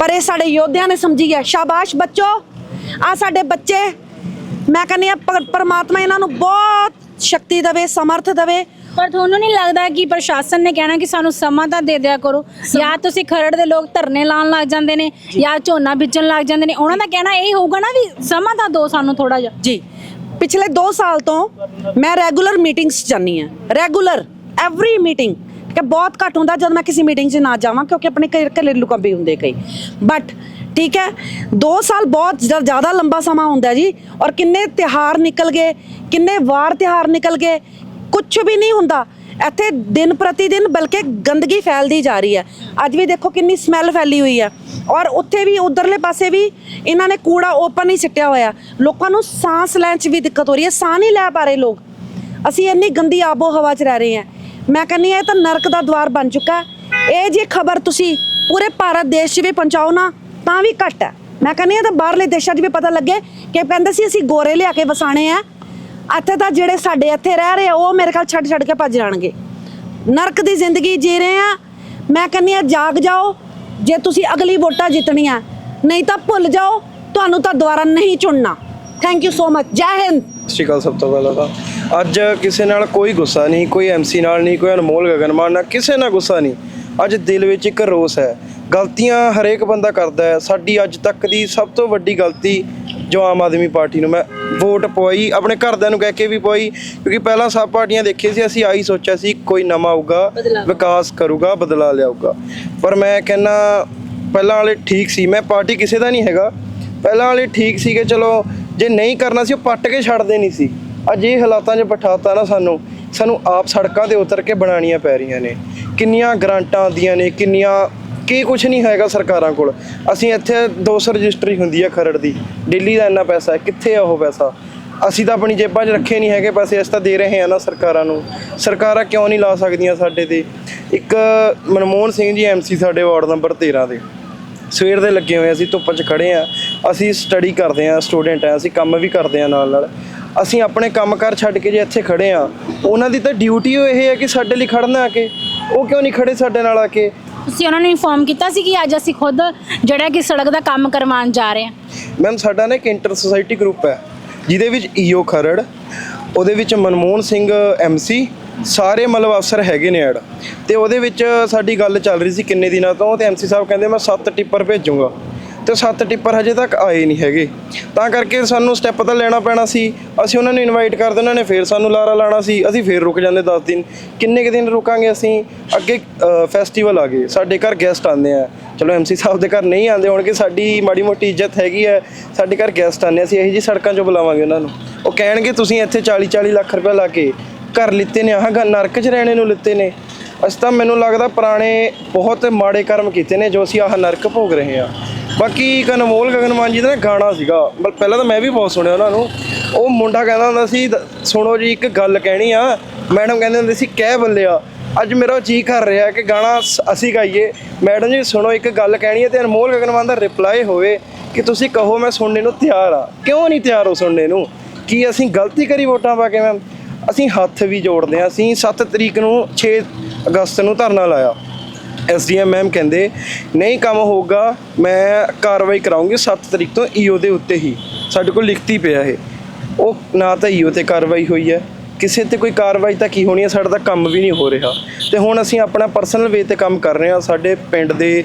ਪਰ ਇਹ ਸਾਡੇ ਯੋਧਿਆਂ ਨੇ ਸਮਝੀ ਹੈ। ਸ਼ਾਬਾਸ਼ ਬੱਚੋ। ਆ ਸਾਡੇ ਬੱਚੇ ਮੈਂ ਕਹਿੰਦੀ ਆ ਪਰਮਾਤਮਾ ਇਹਨਾਂ ਨੂੰ ਬਹੁਤ ਸ਼ਕਤੀ ਦੇਵੇ ਸਮਰਥ ਦੇਵੇ। ਪਰ ਤੁਹਾਨੂੰ ਨਹੀਂ ਲੱਗਦਾ ਕਿ ਪ੍ਰਸ਼ਾਸਨ ਨੇ ਕਹਿਣਾ ਕਿ ਸਾਨੂੰ ਸਮਾਂ ਤਾਂ ਦੇ ਦਿਆ ਕਰੋ? ਜਾਂ ਤੁਸੀਂ ਖਰੜ ਦੇ ਲੋਕ ਧਰਨੇ ਲਾਉਣ ਲੱਗ ਜਾਂਦੇ ਨੇ ਜਾਂ। ਝੋਨਾ ਬੀਜਣ ਲੱਗ ਜਾਂਦੇ ਨੇ? ਉਹਨਾਂ ਦਾ ਕਹਿਣਾ ਇਹ ਹੋਊਗਾ ਨਾ ਵੀ ਸਮਾਂ ਤਾਂ ਦਿਓ ਸਾਨੂੰ ਥੋੜਾ ਜਿਹਾ। ਜੀ। ਪਿਛਲੇ 2 ਸਾਲ ਤੋਂ ਮੈਂ ਰੈਗੂਲਰ ਮੀਟਿੰਗਸ ਜਾਂਦੀ ਹਾਂ। ਰੈਗੂਲਰ। ਐਵਰੀ ਮੀਟਿੰਗ ਕਿ ਬਹੁਤ ਘੱਟ ਹੁੰਦਾ ਜਦ ਮੈਂ ਕਿਸੇ ਮੀਟਿੰਗ 'ਚ ਨਾ ਜਾਵਾਂ, ਕਿਉਂਕਿ ਆਪਣੇ ਘਰ ਘਰੇਲੂ ਕੰਮ ਵੀ ਹੁੰਦੇ ਕਈ। ਬਟ ਠੀਕ ਹੈ 2 ਸਾਲ ਬਹੁਤ ਜ਼ਿਆਦਾ ਲੰਬਾ ਸਮਾਂ ਹੁੰਦਾ ਜੀ, ਔਰ ਕਿੰਨੇ ਤਿਹਾਰ ਨਿਕਲ ਗਏ, ਕਿੰਨੇ ਵਾਰ ਤਿਹਾਰ ਨਿਕਲ ਗਏ ਕੁਝ ਵੀ ਨਹੀਂ ਹੁੰਦਾ। ਇੱਥੇ ਦਿਨ ਪ੍ਰਤੀ ਦਿਨ ਬਲਕਿ ਗੰਦਗੀ ਫੈਲਦੀ ਜਾ ਰਹੀ ਹੈ। ਅੱਜ ਵੀ ਦੇਖੋ ਕਿੰਨੀ ਸਮੈਲ ਫੈਲੀ ਹੋਈ ਹੈ। ਔਰ ਉੱਥੇ ਵੀ, ਉਧਰਲੇ ਪਾਸੇ ਵੀ ਇਹਨਾਂ ਨੇ ਕੂੜਾ ਓਪਨ ਹੀ ਸਿੱਟਿਆ ਹੋਇਆ। ਲੋਕਾਂ ਨੂੰ ਸਾਹ ਲੈਣ 'ਚ ਵੀ ਦਿੱਕਤ ਹੋ ਰਹੀ ਹੈ। ਸਾਹ ਨਹੀਂ ਲੈ ਪਾ ਰਹੇ ਲੋਕ। ਅਸੀਂ ਇੰਨੀ ਗੰਦੀ ਆਬੋ ਹਵਾ 'ਚ ਰਹਿ ਰਹੇ ਹਾਂ। ਮੈਂ ਕਹਿੰਨੀ ਹਾਂ, ਇਹ ਤਾਂ ਨਰਕ ਦਾ ਦਵਾਰ ਬਣ ਚੁੱਕਾ ਇਹ ਜੇ ਖਬਰ ਤੁਸੀਂ ਪੂਰੇ ਭਾਰਤ ਦੇਸ਼ 'ਚ ਵੀ ਪਹੁੰਚਾਓ ਨਾ, ਤਾਂ ਵੀ ਘੱਟ ਹੈ। ਮੈਂ ਕਹਿੰਨੀ ਹਾਂ ਤਾਂ ਬਾਹਰਲੇ ਦੇਸ਼ਾਂ 'ਚ ਵੀ ਪਤਾ ਲੱਗੇ ਕਿ ਕਹਿੰਦੇ ਸੀ, ਅਸੀਂ ਗੋਰੇ ਲਿਆ ਕੇ ਵਸਾਣੇ ਆ। ਇੱਥੇ ਤਾਂ ਜਿਹੜੇ ਸਾਡੇ ਇੱਥੇ ਰਹਿ ਰਹੇ ਆ, ਉਹ ਮੇਰੇ ਖਿਆਲ ਛੱਡ ਛੱਡ ਕੇ ਭੱਜ ਜਾਣਗੇ। ਨਰਕ ਦੀ ਜ਼ਿੰਦਗੀ ਜੀ ਰਹੇ ਆ। ਮੈਂ ਕਹਿੰਨੀ ਆ ਜਾਗ ਜਾਓ। ਜੇ ਤੁਸੀਂ ਅਗਲੀ ਵੋਟਾਂ ਜਿੱਤਣੀਆਂ, ਨਹੀਂ ਤਾਂ ਭੁੱਲ ਜਾਓ। ਤੁਹਾਨੂੰ ਤਾਂ ਦੁਬਾਰਾ ਨਹੀਂ ਚੁਣਨਾ। ਥੈਂਕ ਯੂ ਸੋ ਮਚ ਜੈ ਹਿੰਦ। ਸਤਿ ਸ਼੍ਰੀ ਅਕਾਲ ਸਭ ਤੋਂ ਪਹਿਲਾਂ ਤਾਂ। ਅੱਜ ਕਿਸੇ ਨਾਲ ਕੋਈ ਗੁੱਸਾ ਨਹੀਂ ਕੋਈ ਐਮਸੀ ਨਾਲ ਨਹੀਂ ਕੋਈ ਅਨਮੋਲ ਗਗਨਮਾਨ ਨਾਲ ਕਿਸੇ ਨਾਲ ਗੁੱਸਾ ਨਹੀਂ। ਅੱਜ ਦਿਲ ਵਿੱਚ ਇੱਕ ਰੋਸ ਹੈ। ਗਲਤੀਆਂ ਹਰੇਕ ਬੰਦਾ ਕਰਦਾ ਹੈ। ਸਾਡੀ ਅੱਜ ਤੱਕ ਦੀ ਸਭ ਤੋਂ ਵੱਡੀ ਗਲਤੀ ਜੋ ਆਮ ਆਦਮੀ ਪਾਰਟੀ ਨੂੰ ਮੈਂ ਵੋਟ ਪਵਾਈ ਆਪਣੇ ਘਰਦਿਆਂ ਨੂੰ ਕਹਿ ਕੇ ਵੀ ਪਵਾਈ ਕਿਉਂਕਿ ਪਹਿਲਾਂ ਸਭ ਪਾਰਟੀਆਂ ਦੇਖੀਆਂ ਸੀ ਅਸੀਂ ਆਈ ਸੋਚਿਆ ਸੀ ਕੋਈ ਨਵਾਂ ਆਊਗਾ ਵਿਕਾਸ ਕਰੂਗਾ ਬਦਲਾ ਲਿਆਊਗਾ। ਪਰ ਮੈਂ ਕਹਿੰਨਾ ਪਹਿਲਾਂ ਵਾਲੇ ਠੀਕ ਸੀ। ਮੈਂ ਪਾਰਟੀ ਕਿਸੇ ਦਾ ਨਹੀਂ ਹੈਗਾ। ਪਹਿਲਾਂ ਵਾਲੇ ਠੀਕ ਸੀਗੇ ਚਲੋ ਜੇ ਨਹੀਂ ਕਰਨਾ ਸੀ ਉਹ ਪੱਟ ਕੇ ਛੱਡਦੇ ਨਹੀਂ ਸੀ। ਅੱਜ ਹਾਲਾਤਾਂ 'ਚ ਬਿਠਾਤਾ ਨਾ ਸਾਨੂੰ ਸਾਨੂੰ ਆਪ ਸੜਕਾਂ ਤੇ ਉਤਰ ਕੇ ਬਣਾਉਣੀਆਂ ਪੈ ਰਹੀਆਂ ਨੇ। ਕਿੰਨੀਆਂ ਗ੍ਰਾਂਟਾਂ ਆਉਂਦੀਆਂ ਨੇ, ਕਿੰਨੀਆਂ, ਕੀ ਕੁਝ ਨਹੀਂ ਹੈਗਾ ਸਰਕਾਰਾਂ ਕੋਲ। ਅਸੀਂ ਇੱਥੇ 200 ਰਜਿਸਟਰੀ ਹੁੰਦੀ ਹੈ ਖਰੜ ਦੀ, ਦਿੱਲੀ ਦਾ ਇੰਨਾ ਪੈਸਾ ਹੈ, ਕਿੱਥੇ ਆ ਉਹ ਪੈਸਾ? ਅਸੀਂ ਤਾਂ ਆਪਣੀ ਜੇਬਾਂ 'ਚ ਰੱਖੇ ਨਹੀਂ ਹੈਗੇ, ਪੈਸੇ ਅਸੀਂ ਤਾਂ ਦੇ ਰਹੇ ਹਾਂ ਨਾ ਸਰਕਾਰਾਂ ਨੂੰ। ਸਰਕਾਰਾਂ ਕਿਉਂ ਨਹੀਂ ਲਾ ਸਕਦੀਆਂ ਸਾਡੇ ਤੇ? ਇੱਕ ਮਨਮੋਹਨ ਸਿੰਘ ਜੀ ਐਮਸੀ ਸਾਡੇ ਵਾਰਡ ਨੰਬਰ 13 ਦੇ। ਸਵੇਰ ਦੇ ਲੱਗੇ ਹੋਏ ਅਸੀਂ ਧੁੱਪ 'ਚ ਖੜੇ ਆ, ਅਸੀਂ ਸਟੱਡੀ ਕਰਦੇ ਆ ਸਟੂਡੈਂਟ ਆ, ਅਸੀਂ ਕੰਮ ਵੀ ਕਰਦੇ ਆ ਨਾਲ ਨਾਲ ਅਸੀਂ ਆਪਣੇ ਕੰਮਕਾਰ ਛੱਡ ਕੇ ਜੇ ਇੱਥੇ ਖੜੇ ਆ ਉਹਨਾਂ ਦੀ ਤਾਂ ਡਿਊਟੀ ਉਹ ਇਹ ਹੈ ਕਿ ਸਾਡੇ ਲਈ ਖੜਨਾ ਆ ਕੇ। ਉਹ ਕਿਉਂ ਨਹੀਂ ਖੜੇ ਸਾਡੇ ਨਾਲ ਆ ਕੇ? ਤੁਸੀਂ ਉਹਨਾਂ ਨੂੰ ਇਨਫੋਰਮ ਕੀਤਾ ਸੀ ਕਿ ਅੱਜ ਅਸੀਂ ਖੁਦ ਜਿਹੜਾ ਕਿ ਸੜਕ ਦਾ ਕੰਮ ਕਰਵਾਉਣ ਜਾ ਰਹੇ ਹਾਂ? ਮੈਮ ਸਾਡਾ ਨਾ ਇੱਕ ਇੰਟਰ ਸੁਸਾਇਟੀ ਗਰੁੱਪ ਹੈ ਜਿਹਦੇ ਵਿੱਚ ਈਓ ਖਰੜ ਉਹਦੇ ਵਿੱਚ ਮਨਮੋਹਨ ਸਿੰਘ ਐਮਸੀ ਸਾਰੇ ਮਤਲਬ ਅਫਸਰ ਹੈਗੇ ਨੇ ਐਡ। ਤੇ ਉਹਦੇ ਵਿੱਚ ਸਾਡੀ ਗੱਲ ਚੱਲ ਰਹੀ ਸੀ ਕਿੰਨੇ ਦਿਨਾਂ ਤੋਂ ਤੇ ਐਮਸੀ ਸਾਹਿਬ ਕਹਿੰਦੇ ਮੈਂ 7 ਟਿੱਪਰ ਭੇਜੂੰਗਾ। ਤੇ ਸੱਤ ਟਿੱਪਰ ਹਜੇ ਤੱਕ ਆਏ ਨਹੀਂ ਹੈਗੇ। ਤਾਂ ਕਰਕੇ ਸਾਨੂੰ ਸਟੈਪ ਤਾਂ ਲੈਣਾ ਪੈਣਾ ਸੀ। ਅਸੀਂ ਉਹਨਾਂ ਨੂੰ ਇਨਵਾਈਟ ਕਰਦੇ, ਉਹਨਾਂ ਨੇ ਫੇਰ ਸਾਨੂੰ ਲਾਰਾ ਲਾਣਾ ਸੀ। ਅਸੀਂ ਫੇਰ ਰੁਕ ਜਾਂਦੇ 10 ਦਿਨ। ਕਿੰਨੇ ਕੁ ਦਿਨ ਰੁਕਾਂਗੇ ਅਸੀਂ? ਅੱਗੇ ਫੈਸਟੀਵਲ ਆ ਗਏ। ਸਾਡੇ ਘਰ ਗੈਸਟ ਆਉਂਦੇ ਆ। ਚਲੋ ਐਮਸੀ ਸਾਹਿਬ ਦੇ ਘਰ ਨਹੀਂ ਆਉਂਦੇ ਹੋਣਗੇ, ਸਾਡੀ ਮਾੜੀ ਮੋਟੀ ਇੱਜ਼ਤ ਹੈਗੀ ਹੈ ਸਾਡੇ ਘਰ ਗੈਸਟ ਆਉਂਦੇ ਅਸੀਂ ਇਹੀ ਜੀ ਸੜਕਾਂ 'ਚੋਂ ਬੁਲਾਵਾਂਗੇ ਉਹਨਾਂ ਨੂੰ। ਉਹ ਕਹਿਣਗੇ, ਤੁਸੀਂ ਇੱਥੇ 40 40 ਲੱਖ ਰੁਪਏ ਲਾ ਕੇ ਘਰ ਲਿੱਤੇ ਨੇ। ਆਹ ਨਰਕ 'ਚ ਰਹਿਣੇ ਨੂੰ ਲਿੱਤੇ ਨੇ। ਅਸੀਂ ਤਾਂ ਮੈਨੂੰ ਲੱਗਦਾ ਪੁਰਾਣੇ ਬਹੁਤ ਮਾੜੇ ਕਰਮ ਕੀਤੇ ਨੇ, ਜੋ ਅਸੀਂ ਆਹ ਨਰਕ ਭੋਗ ਰਹੇ ਹਾਂ। ਬਾਕੀ ਇੱਕ ਅਨਮੋਲ ਗਗਨਮਾਨ ਜੀ ਦਾ ਨਾ ਗਾਣਾ ਸੀਗਾ। ਮਤਲਬ ਪਹਿਲਾਂ ਤਾਂ ਮੈਂ ਵੀ ਬਹੁਤ ਸੁਣਿਆ ਉਹਨਾਂ ਨੂੰ। ਉਹ ਮੁੰਡਾ ਕਹਿੰਦਾ ਹੁੰਦਾ ਸੀ ਸੁਣੋ ਜੀ, ਇੱਕ ਗੱਲ ਕਹਿਣੀ ਆ। ਮੈਡਮ ਕਹਿੰਦੇ ਹੁੰਦੇ ਸੀ, ਕਹਿ ਬੱਲਿਆ ਅੱਜ ਮੇਰਾ ਜੀ ਕਰ ਰਿਹਾ ਕਿ ਗਾਣਾ ਸ- ਅਸੀਂ ਗਾਈਏ। ਮੈਡਮ ਜੀ, ਸੁਣੋ, ਇੱਕ ਗੱਲ ਕਹਿਣੀ ਹੈ ਤੇ ਅਨਮੋਲ ਗਗਨਮਾਨ ਦਾ ਰਿਪਲਾਈ ਹੋਵੇ ਕਿ ਤੁਸੀਂ ਕਹੋ ਮੈਂ ਸੁਣਨੇ ਨੂੰ ਤਿਆਰ ਆ। ਕਿਉਂ ਨਹੀਂ ਤਿਆਰ ਹੋ ਸੁਣਨੇ ਨੂੰ? ਕੀ ਅਸੀਂ ਗਲਤੀ ਕਰੀ ਵੋਟਾਂ ਪਾ ਕੇ ਮੈਮ? ਅਸੀਂ ਹੱਥ ਵੀ ਜੋੜਦੇ ਹਾਂ ਅਸੀਂ 7 ਤਰੀਕ ਨੂੰ 6 ਅਗਸਤ ਨੂੰ ਧਰਨਾ ਲਾਇਆ। ਐਸਡੀਐਮ ਮੈਮ ਕਹਿੰਦੇ, ਨਹੀਂ ਕੰਮ ਹੋਊਗਾ, ਮੈਂ ਕਾਰਵਾਈ ਕਰਾਉਂਗੀ 7 ਤਰੀਕ ਤੋਂ ਈਓ ਦੇ ਉੱਤੇ ਹੀ। ਸਾਡੇ ਕੋਲ ਲਿਖਤੀ ਪਿਆ ਇਹ। ਉਹ ਨਾ ਤਾਂ ਈਓ ਤੇ ਕਾਰਵਾਈ ਹੋਈ ਹੈ। ਕਿਸੇ ਤੇ ਕੋਈ ਕਾਰਵਾਈ ਤਾਂ ਕੀ ਹੋਣੀ ਹੈ? ਸਾਡਾ ਤਾਂ ਕੰਮ ਵੀ ਨਹੀਂ ਹੋ ਰਿਹਾ। ਤੇ ਹੁਣ ਅਸੀਂ ਆਪਣਾ ਪਰਸਨਲ ਵੇ ਤੇ ਕੰਮ ਕਰ ਰਹੇ ਹਾਂ। ਸਾਡੇ ਪਿੰਡ ਦੇ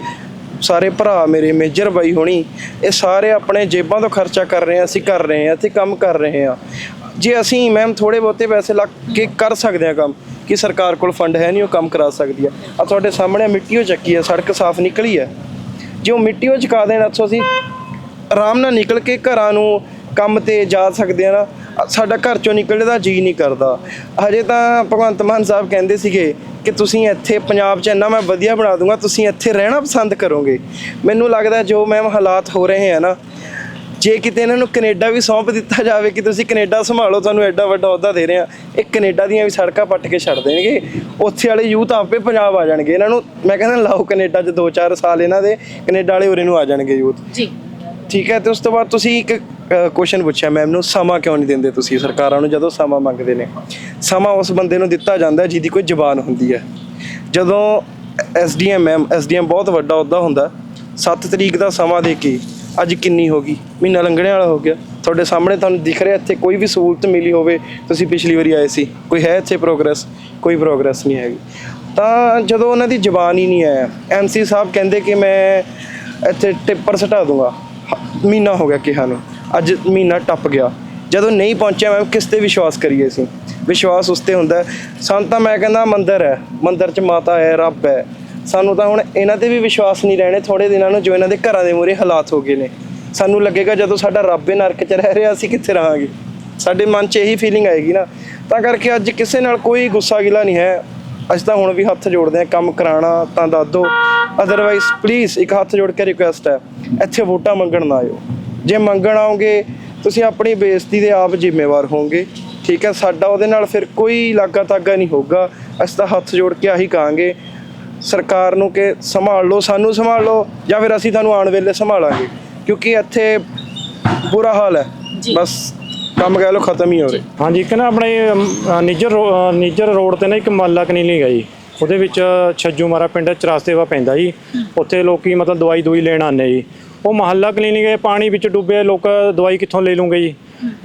ਸਾਰੇ ਭਰਾ ਮੇਰੇ, ਮੇਜਰ ਬਾਈ ਹੋਣੀ, ਇਹ ਸਾਰੇ ਆਪਣੇ ਜੇਬਾਂ ਤੋਂ ਖਰਚਾ ਕਰ ਰਹੇ ਆ ਅਸੀਂ ਕਰ ਰਹੇ ਆ ਤੇ ਕੰਮ ਕਰ ਰਹੇ ਆ ਜੇ ਅਸੀਂ ਮੈਮ ਥੋੜੇ ਬਹੁਤੇ ਪੈਸੇ ਲੱਗ ਕੇ ਕਰ ਸਕਦੇ ਆ ਕੰਮ, ਕਿ ਸਰਕਾਰ ਕੋਲ ਫੰਡ ਹੈ ਨਹੀਂ, ਉਹ ਕੰਮ ਕਰਾ ਸਕਦੀ ਆ ਆ ਤੁਹਾਡੇ ਸਾਹਮਣੇ ਮਿੱਟੀ ਉਹ ਚੱਕੀ ਆ ਸੜਕ ਸਾਫ਼ ਨਿਕਲੀ ਹੈ। ਜੇ ਉਹ ਮਿੱਟੀ ਉਹ ਚੁਕਾ ਦੇਣ, ਇੱਥੋਂ ਅਸੀਂ ਆਰਾਮ ਨਾਲ ਨਿਕਲ ਕੇ ਘਰਾਂ ਨੂੰ ਕੰਮ ਤੇ ਜਾ ਸਕਦੇ ਆ ਨਾ ਸਾਡਾ ਘਰ ਚੋਂ ਨਿਕਲਣ ਦਾ ਜੀ ਨਹੀਂ ਕਰਦਾ। ਹਜੇ ਤਾਂ ਭਗਵੰਤ ਮਾਨ ਸਾਹਿਬ ਕਹਿੰਦੇ ਸੀਗੇ ਕਿ ਤੁਸੀਂ ਇੱਥੇ ਪੰਜਾਬ 'ਚ ਇੰਨਾ ਮੈਂ ਵਧੀਆ ਬਣਾ ਦੂੰਗਾ, ਤੁਸੀਂ ਇੱਥੇ ਰਹਿਣਾ ਪਸੰਦ ਕਰੋਗੇ। ਮੈਨੂੰ ਲੱਗਦਾ ਜੋ ਮੈਮ ਹਾਲਾਤ ਹੋ ਰਹੇ ਆ ਨਾ ਜੇ ਕਿਤੇ ਇਹਨਾਂ ਨੂੰ ਕੈਨੇਡਾ ਵੀ ਸੌਂਪ ਦਿੱਤਾ ਜਾਵੇ ਕਿ ਤੁਸੀਂ ਕੈਨੇਡਾ ਸੰਭਾਲੋ ਤੁਹਾਨੂੰ ਐਡਾ ਵੱਡਾ ਅਹੁਦਾ ਦੇ ਰਹੇ ਆ ਇਹ ਕੈਨੇਡਾ ਦੀਆਂ ਵੀ ਸੜਕਾਂ ਪੱਟ ਕੇ ਛੱਡ ਦੇਣਗੇ। ਉੱਥੇ ਵਾਲੇ ਯੂਥ ਆਪੇ ਪੰਜਾਬ ਆ ਜਾਣਗੇ। ਇਹਨਾਂ ਨੂੰ ਮੈਂ ਕਹਿੰਦਾ ਲਾਓ ਕੈਨੇਡਾ 'ਚ 2-4 ਸਾਲ ਇਹਨਾਂ ਦੇ ਕੈਨੇਡਾ ਵਾਲੇ ਉਰੇ ਨੂੰ ਆ ਜਾਣਗੇ ਯੂਥ। ਜੀ। ਠੀਕ ਹੈ ਤੇ ਉਸ ਤੋਂ ਬਾਅਦ ਤੁਸੀਂ ਇੱਕ ਕੁਐਸਚਨ ਪੁੱਛਿਆ ਮੈਮ ਨੂੰ ਸਮਾਂ ਕਿਉਂ ਨਹੀਂ ਦਿੰਦੇ ਤੁਸੀਂ? ਸਰਕਾਰਾਂ ਨੂੰ ਜਦੋਂ ਸਮਾਂ ਮੰਗਦੇ ਨੇ ਸਮਾਂ ਉਸ ਬੰਦੇ ਨੂੰ ਦਿੱਤਾ ਜਾਂਦਾ ਜਿਹਦੀ ਕੋਈ ਜ਼ਬਾਨ ਹੁੰਦੀ ਹੈ। ਜਦੋਂ ਐਸਡੀਐਮ ਮੈਮ ਐਸਡੀਐਮ ਬਹੁਤ ਵੱਡਾ ਅਹੁਦਾ ਹੁੰਦਾ 7 ਤਰੀਕ ਦਾ ਸਮਾਂ ਦੇ ਕੇ ਅੱਜ ਕਿੰਨੀ ਹੋ ਗਈ? ਮਹੀਨਾ ਲੰਘਣੇ ਵਾਲਾ ਹੋ ਗਿਆ। ਤੁਹਾਡੇ ਸਾਹਮਣੇ ਤੁਹਾਨੂੰ ਦਿਖ ਰਿਹਾ ਇੱਥੇ ਕੋਈ ਵੀ ਸਹੂਲਤ ਮਿਲੀ ਹੋਵੇ, ਤੁਸੀਂ ਪਿਛਲੀ ਵਾਰੀ ਆਏ ਸੀ। ਕੋਈ ਹੈ ਇੱਥੇ ਪ੍ਰੋਗਰੈਸ ਕੋਈ ਪ੍ਰੋਗਰੈਸ ਨਹੀਂ ਹੈਗੀ। ਤਾਂ ਜਦੋਂ ਉਹਨਾਂ ਦੀ ਜ਼ਬਾਨ ਹੀ ਨਹੀਂ ਹੈ ਐਮਸੀ ਸਾਹਿਬ ਕਹਿੰਦੇ ਕਿ ਮੈਂ ਇੱਥੇ ਟਿੱਪਰ ਸਟਾ ਦੂੰਗਾ। ਮਹੀਨਾ ਹੋ ਗਿਆ ਕਿਹਾ ਨੂੰ। ਅੱਜ ਮਹੀਨਾ ਟੱਪ ਗਿਆ। ਜਦੋਂ ਨਹੀਂ ਪਹੁੰਚਿਆ ਮੈਂ ਕਿਸ ਤੇ ਵਿਸ਼ਵਾਸ ਕਰੀਏ ਅਸੀਂ? ਵਿਸ਼ਵਾਸ ਉਸ ਤੇ ਹੁੰਦਾ। ਹੈ। ਤਾਂ ਮੈਂ ਕਹਿੰਦਾ ਮੰਦਰ ਹੈ। ਮੰਦਰ 'ਚ ਮਾਤਾ ਹੈ, ਰੱਬ ਹੈ। ਸਾਨੂੰ ਤਾਂ ਹੁਣ ਇਹਨਾਂ ਤੇ ਵੀ ਵਿਸ਼ਵਾਸ ਨਹੀਂ ਰਹਿਣੇ ਥੋੜੇ ਦਿਨਾਂ ਨੂੰ ਜੋ ਇਹਨਾਂ ਦੇ ਘਰਾਂ ਦੇ ਮੂਹਰੇ ਹਾਲਾਤ ਹੋ ਗਏ ਨੇ। ਸਾਨੂੰ ਲੱਗੇਗਾ ਜਦੋਂ ਸਾਡਾ ਰੱਬ ਹੀ ਨਰਕ 'ਚ ਰਹਿ ਰਿਹਾ, ਅਸੀਂ ਕਿੱਥੇ ਰਹਾਂਗੇ? ਸਾਡੇ ਮਨ 'ਚ ਇਹੀ ਫੀਲਿੰਗ ਆਏਗੀ ਨਾ। ਤਾਂ ਕਰਕੇ ਅੱਜ ਕਿਸੇ ਨਾਲ ਕੋਈ ਗੁੱਸਾ ਗਿਲਾ ਨਹੀਂ ਹੈ। ਅਸੀਂ ਤਾਂ ਹੁਣ ਵੀ ਹੱਥ ਜੋੜਦੇ ਹਾਂ, ਕੰਮ ਕਰਾਣਾ ਤਾਂ ਦੱਸ ਦਿਓ ਅਦਰਵਾਈਜ਼ ਪਲੀਜ਼ ਇੱਕ ਹੱਥ ਜੋੜ ਕੇ ਰਿਕੁਐਸਟ ਹੈ, ਇੱਥੇ ਵੋਟਾਂ ਮੰਗਣ ਨਾ ਆਇਓ। ਜੇ ਮੰਗਣ ਆਓਗੇ, ਤੁਸੀਂ ਆਪਣੀ ਬੇਇੱਜ਼ਤੀ ਦੇ ਆਪ ਜ਼ਿੰਮੇਵਾਰ ਹੋਵੋਗੇ। ਠੀਕ ਹੈ, ਸਾਡਾ ਉਹਦੇ ਨਾਲ ਫਿਰ ਕੋਈ ਲਾਗਾ ਤਾਗਾ ਨਹੀਂ ਹੋਊਗਾ। ਅਸੀਂ ਤਾਂ ਹੱਥ ਜੋੜ ਕੇ ਆਹੀ ਕਹਾਂਗੇ ਸਰਕਾਰ ਨੂੰ ਕਿ ਸੰਭਾਲ ਲਓ ਸਾਨੂੰ ਸੰਭਾਲ ਲਓ ਜਾਂ ਫਿਰ ਅਸੀਂ ਤੁਹਾਨੂੰ ਆਉਣ ਵੇਲੇ ਸੰਭਾਲਾਂਗੇ। ਕਿਉਂਕਿ ਇੱਥੇ ਬੁਰਾ ਹਾਲ ਹੈ। ਬਸ ਕੰਮ ਕਹਿ ਲਓ ਖਤਮ ਹੀ ਹੋ ਰਿਹਾ। ਹਾਂਜੀ ਇੱਕ ਨਾ ਆਪਣੇ ਨਿੱਜਰ ਨਿੱਜਰ ਰੋਡ ਤੇ ਨਾ ਇੱਕ ਮਹੱਲਾ ਕਲੀਨਿਕ ਹੈ ਜੀ। ਉਹਦੇ ਵਿੱਚ ਛੱਜੂ ਮਾਰਾ ਪਿੰਡ ਚਰਾਸਤੇਵਾ ਪੈਂਦਾ ਜੀ। ਉੱਥੇ ਲੋਕੀ ਮਤਲਬ ਦਵਾਈ ਦੂਈ ਲੈਣ ਆਉਂਦੇ ਜੀ। ਉਹ ਮਹੱਲਾ ਕਲੀਨਿਕ ਹੈ ਪਾਣੀ ਵਿੱਚ ਡੁੱਬੇ ਲੋਕ ਦਵਾਈ ਕਿੱਥੋਂ ਲੈ ਲੂਗੇ ਜੀ?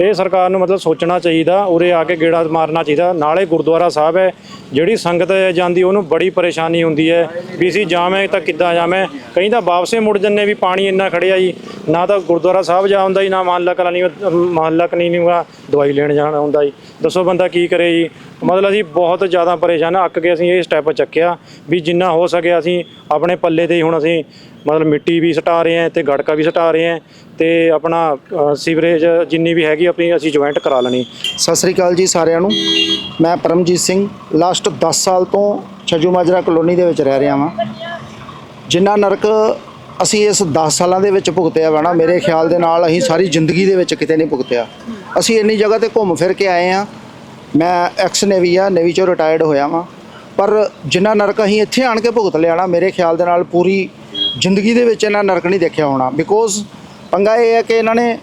ਇਹ ਸਰਕਾਰ ਨੂੰ ਮਤਲਬ ਸੋਚਣਾ ਚਾਹੀਦਾ, ਉਰੇ ਆ ਕੇ ਗੇੜਾ ਮਾਰਨਾ ਚਾਹੀਦਾ। ਨਾਲੇ ਗੁਰਦੁਆਰਾ ਸਾਹਿਬ ਹੈ, ਜਿਹੜੀ ਸੰਗਤ ਜਾਂਦੀ, ਉਹਨੂੰ ਬੜੀ ਪਰੇਸ਼ਾਨੀ ਹੁੰਦੀ ਹੈ ਵੀ ਅਸੀਂ ਜਾਵੇਂ ਤਾਂ ਕਿੱਦਾਂ ਜਾਵੇਂ ਕਈ ਤਾਂ ਵਾਪਸੇ ਮੁੜ ਜੰਨੇ ਵੀ ਪਾਣੀ ਇੰਨਾ ਖੜਿਆ ਜੀ, ਨਾ ਤਾਂ ਗੁਰਦੁਆਰਾ ਸਾਹਿਬ ਜਾ ਹੁੰਦਾ ਜੀ, ਨਾ ਮਹੱਲਾ ਕਲਾਨੀ ਮਹੱਲਾ ਕਲੀਨਿਕ ਦਾ ਦਵਾਈ ਲੈਣ ਜਾਣਾ ਹੁੰਦਾ ਜੀ। ਦੱਸੋ ਬੰਦਾ ਕੀ ਕਰੇ ਜੀ? ਮਤਲਬ ਅਸੀਂ ਬਹੁਤ ਜ਼ਿਆਦਾ ਪਰੇਸ਼ਾਨ ਅੱਕ ਕੇ ਅਸੀਂ ਇਹ ਸਟੈਪ ਚੱਕਿਆ ਵੀ ਜਿੰਨਾ ਹੋ ਸਕਿਆ ਅਸੀਂ ਆਪਣੇ ਪੱਲੇ ਤੇ ਹੀ ਹੁਣ ਅਸੀਂ ਮਤਲਬ ਮਿੱਟੀ ਵੀ ਸਟਾ ਰਹੇ ਹਾਂ ਤੇ ਗੜਕਾ ਵੀ ਸਟਾ ਰਹੇ ਹਾਂ ਤੇ ਆਪਣਾ ਅ, ਸੀਵਰੇਜ ਜਿੰਨੀ ਵੀ ਹੈਗੀ ਆਪਣੀ ਅਸੀਂ ਜੁਆਇੰਟ ਕਰਾ ਲੈਣੀ। ਸਤਿ ਸ੍ਰੀ ਅਕਾਲ ਜੀ ਸਾਰਿਆਂ ਨੂੰ। ਮੈਂ ਪਰਮਜੀਤ ਸਿੰਘ ਲਾਸਟ 10 ਸਾਲ ਤੋਂ ਛੱਜੂ ਮਾਜਰਾ ਕਲੋਨੀ ਦੇ ਵਿੱਚ ਰਹਿ ਰਿਹਾ ਹਾਂ ਜਿੰਨਾ ਨਰਕ ਅਸੀਂ ਇਸ 10 ਸਾਲਾਂ ਦੇ ਵਿੱਚ ਭੁਗਤਿਆ ਵਾ ਨਾ ਮੇਰੇ ਖਿਆਲ ਦੇ ਨਾਲ ਅਸੀਂ ਸਾਰੀ ਜ਼ਿੰਦਗੀ ਦੇ ਵਿੱਚ ਕਿਤੇ ਨਹੀਂ ਭੁਗਤਿਆ। ਅਸੀਂ ਇੰਨੀ ਜਗ੍ਹਾ ਤੇ ਘੁੰਮ ਫਿਰ ਕੇ ਆਏ ਆ ਮੈਂ ਐਕਸ ਨੇਵੀ ਆ ਨੇਵੀ ਚੋਂ ਰਿਟਾਇਰਡ ਹੋਇਆ ਵਾਂ। ਪਰ ਜਿੰਨਾ ਨਰਕ ਅਸੀਂ ਇੱਥੇ ਆਣ ਕੇ ਭੁਗਤ ਲਿਆ ਨਾ ਮੇਰੇ ਖਿਆਲ ਦੇ ਨਾਲ ਪੂਰੀ ਜ਼ਿੰਦਗੀ ਦੇ ਵਿੱਚ ਇਹਨਾਂ ਨਰਕ ਨਹੀਂ ਦੇਖਿਆ ਹੋਣਾ। ਬਿਕੋਜ਼ ਪੰਗਾ ਇਹ ਹੈ ਕਿ ਇਹਨਾਂ ਨੇ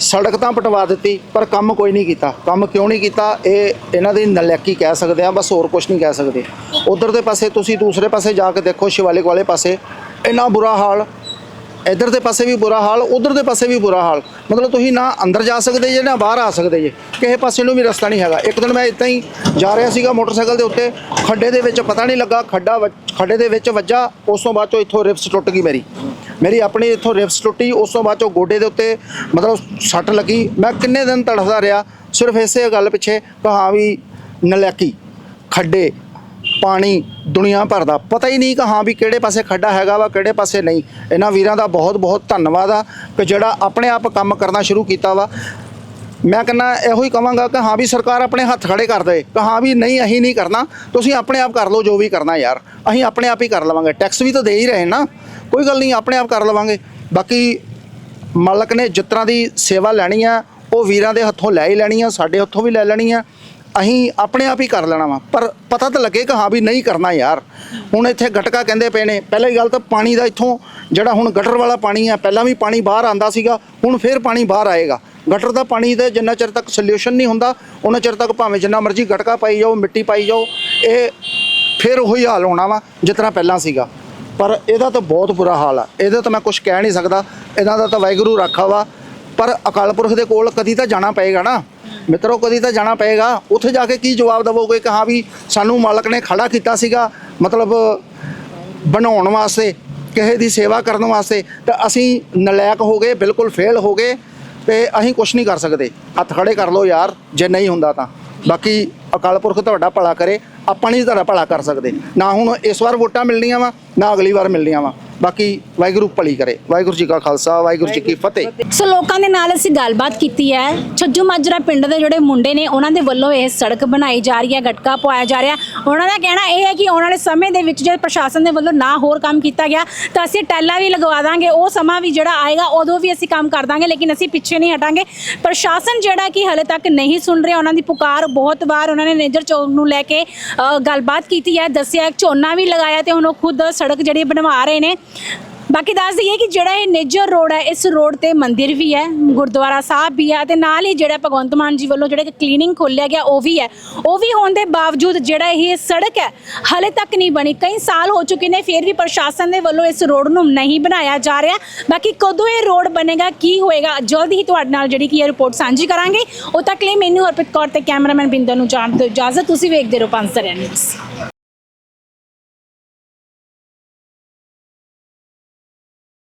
ਸੜਕ ਤਾਂ ਪਟਵਾ ਦਿੱਤੀ, ਪਰ ਕੰਮ ਕੋਈ ਨਹੀਂ ਕੀਤਾ। ਕੰਮ ਕਿਉਂ ਨਹੀਂ ਕੀਤਾ? ਇਹ ਇਹਨਾਂ ਦੀ ਨਲੈਕੀ ਕਹਿ ਸਕਦੇ ਆ, ਬਸ ਹੋਰ ਕੁਝ ਨਹੀਂ ਕਹਿ ਸਕਦੇ। ਉਧਰ ਦੇ ਪਾਸੇ ਤੁਸੀਂ ਦੂਸਰੇ ਪਾਸੇ ਜਾ ਕੇ ਦੇਖੋ, ਸ਼ਿਵਾਲਿਕ ਵਾਲੇ ਪਾਸੇ, ਇੰਨਾ ਬੁਰਾ ਹਾਲ ਇੱਧਰ ਦੇ ਪਾਸੇ ਵੀ ਬੁਰਾ ਹਾਲ, ਉਧਰ ਦੇ ਪਾਸੇ ਵੀ ਬੁਰਾ ਹਾਲ। ਮਤਲਬ ਤੁਸੀਂ ਨਾ ਅੰਦਰ ਜਾ ਸਕਦੇ ਜੇ, ਨਾ ਬਾਹਰ ਆ ਸਕਦੇ ਜੇ। ਕਿਸੇ ਪਾਸੇ ਨੂੰ ਵੀ ਰਸਤਾ ਨਹੀਂ ਹੈਗਾ। ਇੱਕ ਦਿਨ ਮੈਂ ਇਦਾਂ ਹੀ ਜਾ ਰਿਹਾ ਸੀਗਾ ਮੋਟਰਸਾਈਕਲ ਦੇ ਉੱਤੇ, ਖੱਡੇ ਦੇ ਵਿੱਚ ਪਤਾ ਨਹੀਂ ਲੱਗਾ, ਖੱਡਾ ਵੱਜ- ਖੱਡੇ ਦੇ ਵਿੱਚ ਵੱਜਾ, ਉਸ ਤੋਂ ਬਾਅਦ ਚੋਂ ਇੱਥੋਂ ਰਿਪਸ ਟੁੱਟ ਗਈ ਮੇਰੀ। ਮੇਰੀ ਆਪਣੀ ਇੱਥੋਂ ਰਿਪਸ ਟੁੱਟੀ, ਉਸ ਤੋਂ ਬਾਅਦ ਚੋਂ ਗੋਡੇ ਦੇ ਉੱਤੇ ਮਤਲਬ ਸੱਟ ਲੱਗੀ। ਮੈਂ ਕਿੰਨੇ ਦਿਨ ਤੜਫਦਾ ਰਿਹਾ, ਸਿਰਫ ਇਸੇ ਗੱਲ ਪਿੱਛੇ ਕਿ ਹਾਂ ਵੀ ਨਲੈਕੀ, ਖੱਡੇ ਪਾਣੀ ਦੁਨੀਆ ਭਰ ਦਾ। ਪਤਾ ਹੀ ਨਹੀਂ ਕਿ ਹਾਂ ਵੀ ਕਿਹੜੇ ਪਾਸੇ ਖੱਡਾ ਹੈਗਾ ਵਾ, ਕਿਹੜੇ ਪਾਸੇ ਨਹੀਂ। ਇਹਨਾਂ ਵੀਰਾਂ ਦਾ ਬਹੁਤ ਬਹੁਤ ਧੰਨਵਾਦ ਆ ਕਿ ਜਿਹੜਾ ਆਪਣੇ ਆਪ ਕੰਮ ਕਰਨਾ ਸ਼ੁਰੂ ਕੀਤਾ ਵਾ। ਮੈਂ ਕਹਿੰਦਾ ਇਹੋ ਹੀ ਕਵਾਂਗਾ ਕਿ ਹਾਂ ਵੀ ਸਰਕਾਰ ਆਪਣੇ ਹੱਥ ਖੜੇ ਕਰ ਦੇ, ਕਿ ਹਾਂ ਵੀ ਨਹੀਂ, ਅਸੀਂ ਨਹੀਂ ਕਰਨਾ। ਤੁਸੀਂ ਆਪਣੇ ਆਪ ਕਰ ਲਓ ਜੋ ਵੀ ਕਰਨਾ ਯਾਰ। ਅਸੀਂ ਆਪਣੇ ਆਪ ਹੀ ਕਰ ਲਵਾਂਗੇ। ਟੈਕਸ ਵੀ ਤਾਂ ਦੇ ਹੀ ਰਹੇ ਨਾ। ਕੋਈ ਗੱਲ ਨਹੀਂ, ਆਪਣੇ ਆਪ ਕਰ ਲਵਾਂਗੇ। ਬਾਕੀ ਮਾਲਕ ਨੇ ਜਿਸ ਤਰ੍ਹਾਂ ਦੀ ਸੇਵਾ ਲੈਣੀ ਆ, ਉਹ ਵੀਰਾਂ ਦੇ ਹੱਥੋਂ ਲੈ ਹੀ ਲੈਣੀ ਆ, ਸਾਡੇ ਹੱਥੋਂ ਵੀ ਲੈ ਲੈਣੀ ਆ। ਅਸੀਂ ਆਪਣੇ ਆਪ ਹੀ ਕਰ ਲੈਣਾ ਵਾ। ਪਰ ਪਤਾ ਤਾਂ ਲੱਗੇ ਕਿ ਹਾਂ ਵੀ ਨਹੀਂ ਕਰਨਾ ਯਾਰ। ਹੁਣ ਇੱਥੇ ਗਟਕਾ ਕਹਿੰਦੇ ਪਏ ਨੇ, ਪਹਿਲੀ ਗੱਲ ਤਾਂ ਪਾਣੀ ਦਾ ਇੱਥੋਂ ਜਿਹੜਾ ਹੁਣ ਗਟਰ ਵਾਲਾ ਪਾਣੀ ਆ, ਪਹਿਲਾਂ ਵੀ ਪਾਣੀ ਬਾਹਰ ਆਂਦਾ ਸੀਗਾ, ਹੁਣ ਫੇਰ ਪਾਣੀ ਬਾਹਰ ਆਏਗਾ। ਗਟਰ ਦਾ ਪਾਣੀ ਦਾ ਜਿੰਨਾ ਚਿਰ ਤੱਕ ਸੋਲੂਸ਼ਨ ਨਹੀਂ ਹੁੰਦਾ, ਉਹਨਾਂ ਚਿਰ ਤੱਕ ਭਾਵੇਂ ਜਿੰਨਾ ਮਰਜ਼ੀ ਗਟਕਾ ਪਾਈ ਜਾਓ, ਮਿੱਟੀ ਪਾਈ ਜਾਓ, ਇਹ ਫਿਰ ਉਹੀ ਹਾਲ ਹੋਣਾ ਵਾ, ਜਿਸ ਤਰ੍ਹਾਂ ਪਹਿਲਾਂ ਸੀਗਾ। ਪਰ ਇਹਦਾ ਤਾਂ ਬਹੁਤ ਬੁਰਾ ਹਾਲ ਆ। ਇਹਦਾ ਤਾਂ ਮੈਂ ਕੁਝ ਕਹਿ ਨਹੀਂ ਸਕਦਾ। ਇਹਨਾਂ ਦਾ ਤਾਂ ਵਾਹਿਗੁਰੂ ਰਾਖਾ ਵਾ। ਪਰ ਅਕਾਲ ਪੁਰਖ ਦੇ ਕੋਲ ਕਦੀ ਤਾਂ ਜਾਣਾ ਪਏਗਾ ਨਾ। ਮਿੱਤਰੋ, ਕਦੀ ਤਾਂ ਜਾਣਾ ਪਏਗਾ। ਉੱਥੇ ਜਾ ਕੇ ਕੀ ਜਵਾਬ ਦਵੋਗੇ ਕਿ ਹਾਂ ਵੀ ਸਾਨੂੰ ਮਾਲਕ ਨੇ ਖੜਾ ਕੀਤਾ ਸੀਗਾ, ਮਤਲਬ ਬਣਾਉਣ ਵਾਸਤੇ, ਕਿਸੇ ਦੀ ਸੇਵਾ ਕਰਨ ਵਾਸਤੇ। ਤਾਂ ਅਸੀਂ ਨਲਾਇਕ ਹੋ ਗਏ, ਬਿਲਕੁਲ ਫੇਲ ਹੋ ਗਏ ਤੇ ਅਸੀਂ ਕੁਝ ਨਹੀਂ ਕਰ ਸਕਦੇ। ਹੱਥ ਖੜੇ ਕਰ ਲਓ ਯਾਰ, ਜੇ ਨਹੀਂ ਹੁੰਦਾ ਤਾਂ। ਬਾਕੀ ਅਕਾਲ ਪੁਰਖ ਤੁਹਾਡਾ ਭਲਾ ਕਰੇ, ਆਪਾਂ ਨਹੀਂ ਤੁਹਾਡਾ ਭਲਾ ਕਰ ਸਕਦੇ। ਨਾ ਹੁਣ ਇਸ ਵਾਰ ਵੋਟਾਂ ਮਿਲਣੀਆਂ ਵਾ, ਨਾ ਅਗਲੀ ਵਾਰ ਮਿਲਣੀਆਂ ਵਾ। ਬਾਕੀ ਵਾਹਿਗੁਰੂ ਭਲੀ ਕਰੇ। ਵਾਹਿਗੁਰੂ ਜੀ ਕਾ ਖਾਲਸਾ ਵਾਹਿਗੁਰੂ ਜੀ ਕੀ ਫਤਿਹ। ਸੋ ਲੋਕਾਂ ਦੇ ਨਾਲ ਅਸੀਂ ਗੱਲਬਾਤ ਕੀਤੀ ਹੈ। ਛੱਜੂ ਮਾਜਰਾ ਪਿੰਡ ਦੇ ਜਿਹੜੇ ਮੁੰਡੇ ਨੇ ਉਹਨਾਂ ਦੇ ਵੱਲੋਂ ਇਹ ਸੜਕ ਬਣਾਈ ਜਾ ਰਹੀ ਹੈ ਗਟਕਾ ਪਵਾਇਆ ਜਾ ਰਿਹਾ। ਉਹਨਾਂ ਦਾ ਕਹਿਣਾ ਇਹ ਹੈ ਕਿ ਆਉਣ ਵਾਲੇ ਸਮੇਂ ਦੇ ਵਿੱਚ ਜੇ ਪ੍ਰਸ਼ਾਸਨ ਦੇ ਵੱਲੋਂ ਨਾ ਹੋਰ ਕੰਮ ਕੀਤਾ ਗਿਆ ਤਾਂ ਅਸੀਂ ਟੈਲਾ ਵੀ ਲਗਵਾ ਦਾਂਗੇ। ਉਹ ਸਮਾਂ ਵੀ ਜਿਹੜਾ ਆਏਗਾ ਉਦੋਂ ਵੀ ਅਸੀਂ ਕੰਮ ਕਰ ਦਾਂਗੇ ਲੇਕਿਨ ਅਸੀਂ ਪਿੱਛੇ ਨਹੀਂ ਹਟਾਂਗੇ। ਪ੍ਰਸ਼ਾਸਨ ਜਿਹੜਾ ਕਿ ਹਲੇ ਤੱਕ ਨਹੀਂ ਸੁਣ ਰਿਹਾ ਉਹਨਾਂ ਦੀ ਪੁਕਾਰ ਬਹੁਤ ਵਾਰ ਉਹਨਾਂ ਨੇ ਨੇਜਰ ਚੌਕ ਨੂੰ ਲੈ ਕੇ ਗੱਲਬਾਤ ਕੀਤੀ ਹੈ। ਦੱਸਿਆ ਝੋਨਾ ਵੀ ਲਗਾਇਆ ਤੇ ਹੁਣ ਉਹ ਖੁਦ ਸੜਕ ਜਿਹੜੀ ਬਣਵਾ ਰਹੇ ਨੇ। ਬਾਕੀ ਦੱਸ ਦਈਏ ਕਿ ਜਿਹੜਾ ਇਹ ਨੇਜਰ ਰੋਡ ਹੈ, ਇਸ ਰੋਡ ਤੇ ਮੰਦਿਰ ਵੀ ਹੈ, ਗੁਰਦੁਆਰਾ ਸਾਹਿਬ ਵੀ ਹੈ ਤੇ ਨਾਲ ਹੀ ਜਿਹੜਾ ਭਗਵੰਤ ਮਾਨ ਜੀ ਵੱਲੋਂ ਜਿਹੜਾ ਕਲੀਨਿੰਗ ਖੋਲਿਆ ਗਿਆ, ਉਹ ਵੀ ਹੈ। ਉਹ ਵੀ ਹੋਣ ਦੇ ਬਾਵਜੂਦ ਜਿਹੜਾ ਇਹ ਸੜਕ ਹੈ, ਹਲੇ ਤੱਕ ਨਹੀਂ ਬਣੀ। ਕਈ ਸਾਲ ਹੋ ਚੁੱਕੇ ਨੇ, ਫਿਰ ਵੀ ਪ੍ਰਸ਼ਾਸਨ ਦੇ ਵੱਲੋਂ ਇਸ ਰੋਡ ਨੂੰ ਨਹੀਂ ਬਣਾਇਆ ਜਾ ਰਿਹਾ। ਬਾਕੀ ਕਦੋਂ ਇਹ ਰੋਡ ਬਣੇਗਾ, ਕੀ ਹੋਏਗਾ, ਜਲਦ ਹੀ ਤੁਹਾਡੇ ਨਾਲ ਜਿਹੜੀ ਕਿ ਇਹ ਰਿਪੋਰਟ ਸਾਂਝੀ ਕਰਾਂਗੇ। ਉਹ ਤੱਕ ਲਈ ਮੈਨੂੰ ਹਰਪ੍ਰੀਤ ਕੌਰ ਤੇ ਕੈਮਰਾਮੈਨ ਬਿੰਦਰ ਨੂੰ ਜਾਣ ਦਿਓ ਇਜਾਜ਼ਤ, ਤੁਸੀਂ ਵੇਖਦੇ ਰਹੋ ਪੰਸਰ ਨਿਊਜ਼।